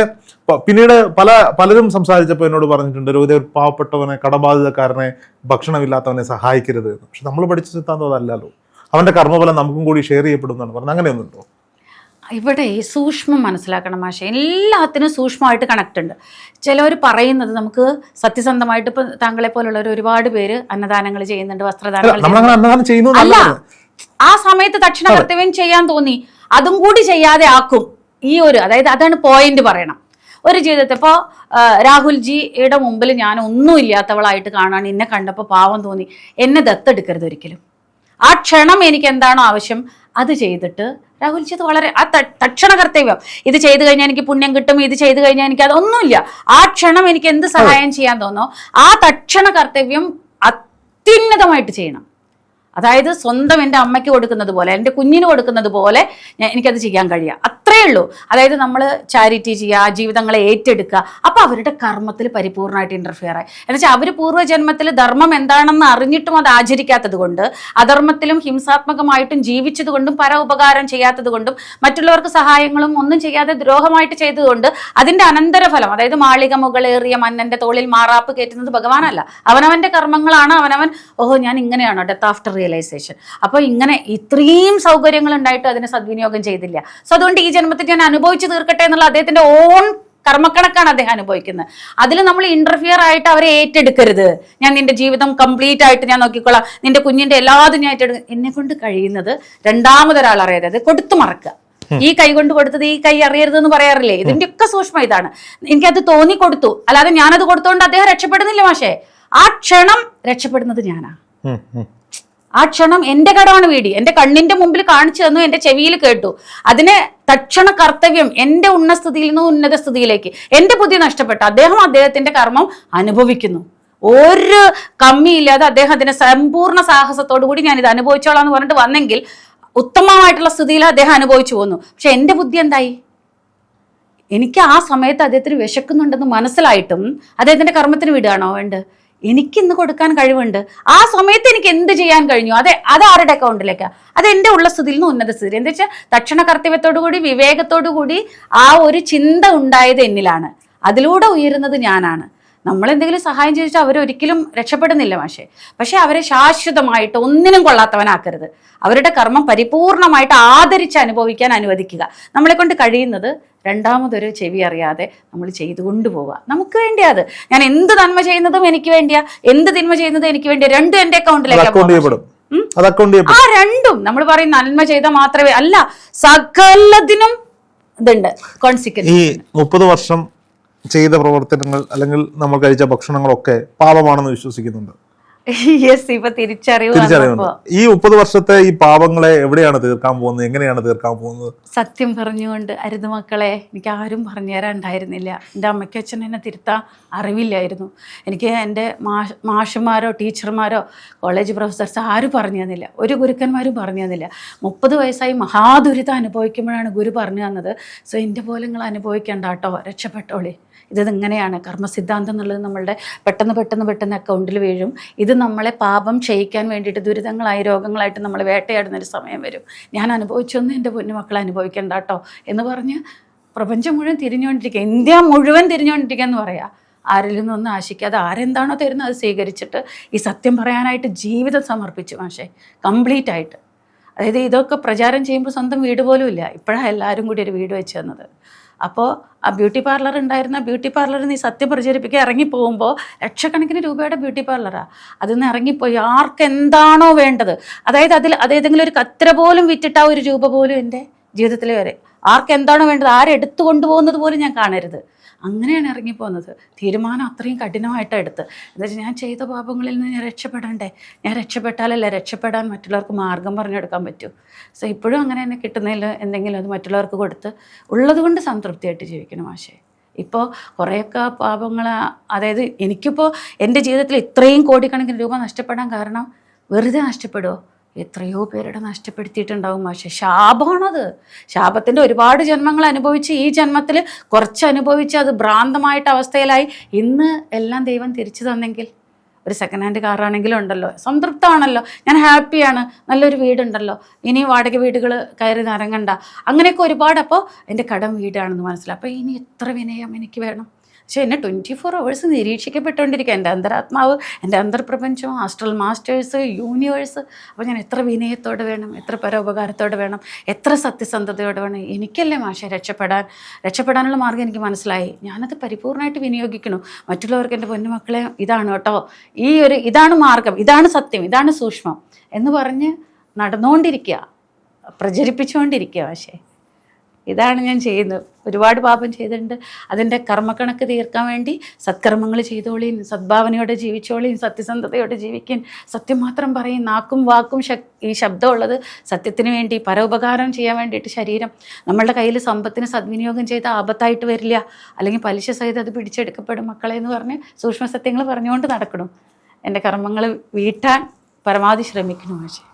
പിന്നീട് പല പലരും സംസാരിച്ചപ്പോൾ എന്നോട് പറഞ്ഞിട്ടുണ്ട് രോഹിത ഒരു പാവപ്പെട്ടവനെ കടബാധിതക്കാരനെ ഭക്ഷണമില്ലാത്തവനെ സഹായിക്കരുത് എന്ന്. പക്ഷെ നമ്മൾ പഠിച്ച സിദ്ധാന്തം അതല്ലല്ലോ. അവന്റെ കർമ്മഫലം നമുക്കും കൂടി ഷെയർ ചെയ്യപ്പെടുന്നതാണ് പറഞ്ഞത്. അങ്ങനെയൊന്നുണ്ടോ? ഇവിടെ സൂക്ഷ്മം മനസ്സിലാക്കണം മാഷ. എല്ലാത്തിനും സൂക്ഷ്മമായിട്ട് കണക്ട് ഉണ്ട്. ചിലവർ പറയുന്നത് നമുക്ക് സത്യസന്ധമായിട്ട് ഇപ്പം താങ്കളെ പോലുള്ളവർ ഒരുപാട് പേര് അന്നദാനങ്ങൾ ചെയ്യുന്നുണ്ട് വസ്ത്രദാനങ്ങൾ അല്ല ആ സമയത്ത് ദക്ഷിണ കർത്തവ്യം ചെയ്യാൻ തോന്നി. അതും കൂടി ചെയ്യാതെ ആക്കും. ഈ ഒരു അതായത് അതാണ് പോയിന്റ് പറയണം. ഒരു ജീവിതത്തിൽ ഇപ്പോൾ രാഹുൽജിയുടെ മുമ്പിൽ ഞാൻ ഒന്നും ഇല്ലാത്തവളായിട്ട് കാണാൻ എന്നെ കണ്ടപ്പോൾ പാവം തോന്നി. എന്നെ ദത്തെടുക്കരുത് ഒരിക്കലും. ആ ക്ഷണം എനിക്ക് എന്താണോ ആവശ്യം അത് ചെയ്തിട്ട് രാഹുൽജി അത് വളരെ ആ തക്ഷണ കർത്തവ്യം. ഇത് ചെയ്തു കഴിഞ്ഞാൽ എനിക്ക് പുണ്യം കിട്ടും ഇത് ചെയ്തു കഴിഞ്ഞാൽ എനിക്ക് അതൊന്നുമില്ല ആ ക്ഷണം എനിക്ക് എന്ത് സഹായം ചെയ്യാൻ തോന്നോ ആ തക്ഷണ കർത്തവ്യം അത്യുന്നതമായിട്ട് ചെയ്യണം. അതായത് സ്വന്തം എന്റെ അമ്മയ്ക്ക് കൊടുക്കുന്നത് പോലെ എന്റെ കുഞ്ഞിന് കൊടുക്കുന്നത് പോലെ എനിക്കത് ചെയ്യാൻ കഴിയുക അത്രേ ഉള്ളൂ അതായത് നമ്മൾ ചാരിറ്റി ചെയ്യുക ജീവിതങ്ങളെ ഏറ്റെടുക്കുക. അപ്പോൾ അവരുടെ കർമ്മത്തിൽ പരിപൂർണമായിട്ട് ഇന്റർഫിയർ ആയി. എന്നുവെച്ചാൽ അവർ പൂർവജന്മത്തിൽ ധർമ്മം എന്താണെന്ന് അറിഞ്ഞിട്ടും അത് ആചരിക്കാത്തത് കൊണ്ട് അധർമ്മത്തിലും ഹിംസാത്മകമായിട്ടും ജീവിച്ചത് കൊണ്ടും പര ഉപകാരം ചെയ്യാത്തത് കൊണ്ടും മറ്റുള്ളവർക്ക് സഹായങ്ങളും ഒന്നും ചെയ്യാതെ ദ്രോഹമായിട്ട് ചെയ്തതുകൊണ്ട് അതിന്റെ അനന്തരഫലം അതായത് മാളിക മുകളേറിയ മന്നന്റെ തോളിൽ മാറാപ്പ് കയറ്റുന്നത് ഭഗവാനല്ല. അവനവന്റെ കർമ്മങ്ങളാണ്. അവനവൻ ഓഹോ ഞാൻ ഇങ്ങനെയാണോ ഡെത്ത് ആഫ്റ്റർ റിയലൈസേഷൻ അപ്പോൾ ഇങ്ങനെ ഇത്രയും സൗകര്യങ്ങൾ ഉണ്ടായിട്ട് അതിനെ സദ്വിനിയോഗം ചെയ്തില്ല. സോ അതുകൊണ്ട് ഈ ജന്മത്തിൽ ഞാൻ അനുഭവിച്ചു തീർക്കട്ടെ എന്നുള്ള അദ്ദേഹത്തിന്റെ ഓൺ കർമ്മക്കണക്കാണ് അദ്ദേഹം അനുഭവിക്കുന്നത്. അതിൽ നമ്മൾ ഇന്റർഫിയർ ആയിട്ട് അവരെ ഏറ്റെടുക്കരുത്. ഞാൻ നിന്റെ ജീവിതം കംപ്ലീറ്റ് ആയിട്ട് ഞാൻ നോക്കിക്കോളാം. നിന്റെ കുഞ്ഞിന്റെ എല്ലാതും ഞാൻ ഏറ്റെടുക്കും എന്നെ കൊണ്ട് കഴിയുന്നത് രണ്ടാമതൊരാൾ അറിയാതെ കൊടുത്തു മറക്കുക. ഈ കൈ കൊണ്ട് കൊടുത്തത് ഈ കൈ അറിയരുത് എന്ന് പറയാറില്ലേ? ഇതിന്റെ ഒക്കെ സൂക്ഷ്മം ഇതാണ്. എനിക്കത് തോന്നി കൊടുത്തു. അല്ലാതെ ഞാനത് കൊടുത്തോണ്ട് അദ്ദേഹം രക്ഷപ്പെടുന്നില്ല മാഷേ. ആ ക്ഷണം രക്ഷപ്പെടുന്നത് ഞാനാ. ആ ക്ഷണം എന്റെ കടമാണ് വീടി. എന്റെ കണ്ണിന്റെ മുമ്പിൽ കാണിച്ചു തന്നു എന്റെ ചെവിയിൽ കേട്ടു. അതിനെ തക്ഷണ കർത്തവ്യം എന്റെ ഉന്നസ്ഥിതിയിൽ നിന്ന് ഉന്നത സ്ഥിതിയിലേക്ക് എന്റെ ബുദ്ധി നഷ്ടപ്പെട്ടു. അദ്ദേഹം അദ്ദേഹത്തിന്റെ കർമ്മം അനുഭവിക്കുന്നു. ഒരു കമ്മിയില്ലാതെ അദ്ദേഹം അതിനെ സമ്പൂർണ സാഹസത്തോടു കൂടി ഞാൻ ഇത് അനുഭവിച്ചോളാം എന്ന് പറഞ്ഞിട്ട് വന്നെങ്കിൽ ഉത്തമമായിട്ടുള്ള സ്ഥിതിയിൽ അദ്ദേഹം അനുഭവിച്ചു പോന്നു. പക്ഷെ എന്റെ ബുദ്ധി എന്തായി? എനിക്ക് ആ സമയത്ത് അദ്ദേഹത്തിന് വിശക്കുന്നുണ്ടെന്ന് മനസ്സിലായിട്ടും അദ്ദേഹത്തിന്റെ കർമ്മത്തിന് വിടുകയാണോ വേണ്ട എനിക്ക് ഇന്ന് കൊടുക്കാൻ കഴിവുണ്ട്. ആ സമയത്ത് എനിക്ക് എന്ത് ചെയ്യാൻ കഴിഞ്ഞു? അതെ അത് ആരുടെ അക്കൗണ്ടിലേക്കാ അത് എന്റെ ഉള്ള സ്ഥിതിയിൽ നിന്ന് ഉന്നത സ്ഥിതി. എന്താ വെച്ചാൽ തക്ഷണ കർത്തവ്യത്തോടു കൂടി വിവേകത്തോടു കൂടി ആ ഒരു ചിന്ത ഉണ്ടായത് എന്നിലാണ്. അതിലൂടെ ഉയരുന്നത് ഞാനാണ്. നമ്മൾ എന്തെങ്കിലും സഹായം ചോദിച്ചാൽ അവരൊരിക്കലും രക്ഷപ്പെടുന്നില്ല മാഷെ. പക്ഷേ അവരെ ശാശ്വതമായിട്ട് ഒന്നിനും കൊള്ളാത്തവനാക്കരുത്. അവരുടെ കർമ്മം പരിപൂർണമായിട്ട് ആദരിച്ച് അനുഭവിക്കാൻ അനുവദിക്കുക. നമ്മളെ കൊണ്ട് കഴിയുന്നത് രണ്ടാമതൊരു ചെവി അറിയാതെ നമ്മൾ ചെയ്തുകൊണ്ട് പോവുക. നമുക്ക് വേണ്ടിയാ അത്. ഞാൻ എന്ത് നന്മ ചെയ്യുന്നതും എനിക്ക് വേണ്ടിയാ. എന്ത് തിന്മ ചെയ്യുന്നതും എനിക്ക് വേണ്ടിയാ. രണ്ടും എന്റെ അത് അക്കൗണ്ടിലേക്ക് ആ രണ്ടും നമ്മൾ പറയും നന്മ ചെയ്താൽ മാത്രമേ അല്ല സകലതിനും ഇതുണ്ട്. കോൺസിക്വൻസ് ഈ മുപ്പത് വർഷം ചെയ്ത പ്രവർത്തനങ്ങൾ അല്ലെങ്കിൽ നമ്മൾ കഴിച്ച ഭക്ഷണങ്ങളൊക്കെ പാപമാണെന്ന് വിശ്വസിക്കുന്നുണ്ട്. തിരിച്ചറിയുന്നുണ്ട് ഈ മുപ്പത് വർഷത്തെ ഈ പാപങ്ങളെ എവിടെയാണ് തീർക്കാൻ പോകുന്നത്? എങ്ങനെയാണ് തീർക്കാൻ പോകുന്നത്? സത്യം പറഞ്ഞുകൊണ്ട് അരുത് മക്കളെ എനിക്ക് ആരും പറഞ്ഞു തരാണ്ടായിരുന്നില്ല. എന്റെ അമ്മയ്ക്ക് അച്ഛൻ എന്നെ തിരുത്താൻ അറിവില്ലായിരുന്നു. എനിക്ക് എന്റെ മാഷ് മാഷുമാരോ ടീച്ചർമാരോ കോളേജ് പ്രൊഫസർസ് ആരും പറഞ്ഞു തന്നില്ല. ഒരു ഗുരുക്കന്മാരും പറഞ്ഞു തന്നില്ല. മുപ്പത് വയസ്സായി മഹാദുരിതം അനുഭവിക്കുമ്പോഴാണ് ഗുരു പറഞ്ഞു തന്നത്. സോ എന്റെ പോലെ നിങ്ങൾ അനുഭവിക്കണ്ട കേട്ടോ. രക്ഷപ്പെട്ടോളി. ഇത് കർമ്മസിദ്ധാന്തം എന്നുള്ളത് നമ്മളുടെ പെട്ടെന്ന് പെട്ടെന്ന് പെട്ടെന്ന് അക്കൗണ്ടിൽ വീഴും. ഇത് നമ്മളെ പാപം ക്ഷയിക്കാൻ വേണ്ടിയിട്ട് ദുരിതങ്ങളായി രോഗങ്ങളായിട്ട് നമ്മൾ വേട്ടയാടുന്ന ഒരു സമയം വരും. ഞാൻ അനുഭവിച്ചൊന്നും എന്റെ പൊന്നുമക്കൾ അനുഭവിക്കേണ്ട കേട്ടോ എന്ന് പറഞ്ഞ് പ്രപഞ്ചം മുഴുവൻ തിരിഞ്ഞുകൊണ്ടിരിക്കുക. ഇന്ത്യ മുഴുവൻ തിരിഞ്ഞുകൊണ്ടിരിക്കുക എന്ന് പറയാം. ആരിൽ നിന്നൊന്നും ആശിക്കാതെ ആരെന്താണോ തരുന്നത് അത് സ്വീകരിച്ചിട്ട് ഈ സത്യം പറയാനായിട്ട് ജീവിതം സമർപ്പിച്ചു മാഷേ. കംപ്ലീറ്റ് ആയിട്ട്. അതായത് ഇതൊക്കെ പ്രചാരം ചെയ്യുമ്പോൾ സ്വന്തം വീട് പോലും ഇല്ല. ഇപ്പോഴാണ് എല്ലാവരും കൂടി ഒരു വീട് വെച്ച് തന്നത്. അപ്പോൾ ആ ബ്യൂട്ടി പാർലർ ഉണ്ടായിരുന്ന ബ്യൂട്ടി പാർലർ നീ സത്യം പ്രചരിപ്പിക്കുക ഇറങ്ങിപ്പോകുമ്പോൾ ലക്ഷക്കണക്കിന് രൂപയുടെ ബ്യൂട്ടി പാർലറാണ് അതിൽ നിന്ന് ഇറങ്ങിപ്പോയി ആർക്ക് എന്താണോ വേണ്ടത്. അതായത് അതിൽ അതേതെങ്കിലും ഒരു കത്തിര പോലും വിറ്റിട്ട ഒരു രൂപ പോലും എന്റെ ജീവിതത്തിൽ വരെ ആർക്ക് എന്താണോ വേണ്ടത് ആരെടുത്തു കൊണ്ടുപോകുന്നത് പോലും ഞാൻ കാണരുത്. അങ്ങനെയാണ് ഇറങ്ങിപ്പോകുന്നത് തീരുമാനം അത്രയും കഠിനമായിട്ടാണ് എടുത്ത്. എന്താ വെച്ചാൽ ഞാൻ ചെയ്ത പാപങ്ങളിൽ നിന്ന് ഞാൻ രക്ഷപ്പെടണ്ടേ? ഞാൻ രക്ഷപ്പെട്ടാലല്ലേ രക്ഷപ്പെടാൻ മറ്റുള്ളവർക്ക് മാർഗം പറഞ്ഞെടുക്കാൻ പറ്റൂ? സോ ഇപ്പോഴും അങ്ങനെ തന്നെ കിട്ടുന്നതിൽ എന്തെങ്കിലും അത് മറ്റുള്ളവർക്ക് കൊടുത്ത് ഉള്ളതുകൊണ്ട് സംതൃപ്തിയായിട്ട് ജീവിക്കണം ആശയം ഇപ്പോൾ കുറേയൊക്കെ പാപങ്ങൾ അതായത് എനിക്കിപ്പോൾ എന്റെ ജീവിതത്തിൽ ഇത്രയും കോടിക്കണക്കിന് രൂപ നഷ്ടപ്പെടാൻ കാരണം വെറുതെ നഷ്ടപ്പെടുമോ എത്രയോ പേരുടെ നഷ്ടപ്പെടുത്തിയിട്ടുണ്ടാവും പക്ഷെ ശാപമാണത്. ശാപത്തിന്റെ ഒരുപാട് ജന്മങ്ങൾ അനുഭവിച്ച് ഈ ജന്മത്തിൽ കുറച്ച് അനുഭവിച്ച് അത് ഭ്രാന്തമായിട്ട് അവസ്ഥയിലായി. ഇന്ന് എല്ലാം ദൈവം തിരിച്ചു തന്നെങ്കിൽ. ഒരു സെക്കൻഡ് ഹാൻഡ് കാറാണെങ്കിലും ഉണ്ടല്ലോ. സംതൃപ്തമാണല്ലോ. ഞാൻ ഹാപ്പിയാണ്. നല്ലൊരു വീടുണ്ടല്ലോ. ഇനി വാടക വീടുകൾ കയറി നിറങ്ങണ്ട അങ്ങനെയൊക്കെ ഒരുപാട്. അപ്പോൾ എന്റെ കടം വീടാണെന്ന് മനസ്സിലായി. അപ്പോൾ ഇനി എത്ര വിനയം എനിക്ക് വേണം? പക്ഷേ എന്നെ ട്വന്റി ഫോർ അവേഴ്സ് നിരീക്ഷിക്കപ്പെട്ടുകൊണ്ടിരിക്കുക. എന്റെ അന്തരാത്മാവ് എന്റെ അന്തർപ്രപഞ്ചം ആസ്ട്രൽ മാസ്റ്റേഴ്സ് യൂണിവേഴ്സ് അപ്പോൾ ഞാൻ എത്ര വിനയത്തോടെ വേണം എത്ര പരോപകാരത്തോടെ വേണം എത്ര സത്യസന്ധതയോടെ വേണം എനിക്കല്ലേ മാഷെ രക്ഷപ്പെടാൻ രക്ഷപ്പെടാനുള്ള മാർഗം എനിക്ക് മനസ്സിലായി. ഞാനത് പരിപൂർണമായിട്ട് വിനിയോഗിക്കണം മറ്റുള്ളവർക്ക് എന്റെ പൊന്നുമക്കളെ ഇതാണ് കേട്ടോ. ഈ ഒരു ഇതാണ് മാർഗം ഇതാണ് സത്യം ഇതാണ് സൂക്ഷ്മം എന്ന് പറഞ്ഞ് നടന്നുകൊണ്ടിരിക്കുക പ്രചരിപ്പിച്ചുകൊണ്ടിരിക്കുക പക്ഷേ ഇതാണ് ഞാൻ ചെയ്യുന്നത്. ഒരുപാട് പാപം ചെയ്തിട്ടുണ്ട്. അതിന്റെ കർമ്മക്കണക്ക് തീർക്കാൻ വേണ്ടി സത്കർമ്മങ്ങൾ ചെയ്തോളീൻ സദ്ഭാവനയോടെ ജീവിച്ചോളീൻ സത്യസന്ധതയോടെ ജീവിക്കാൻ. സത്യം മാത്രം പറയും നാക്കും വാക്കും ഈ ശബ്ദമുള്ളത് സത്യത്തിന് വേണ്ടി പരോപകാരം ചെയ്യാൻ വേണ്ടിയിട്ട് ശരീരം. നമ്മളുടെ കയ്യിൽ സമ്പത്തിന് സദ്വിനിയോഗം ചെയ്ത് ആപത്തായിട്ട് വരില്ല. അല്ലെങ്കിൽ പലിശ സഹിതം അത് പിടിച്ചെടുക്കപ്പെടും മക്കളെ എന്ന് പറഞ്ഞ് സൂക്ഷ്മ സത്യങ്ങൾ പറഞ്ഞുകൊണ്ട് നടക്കണം. എന്റെ കർമ്മങ്ങൾ വീട്ടാൻ പരമാവധി ശ്രമിക്കണം പക്ഷേ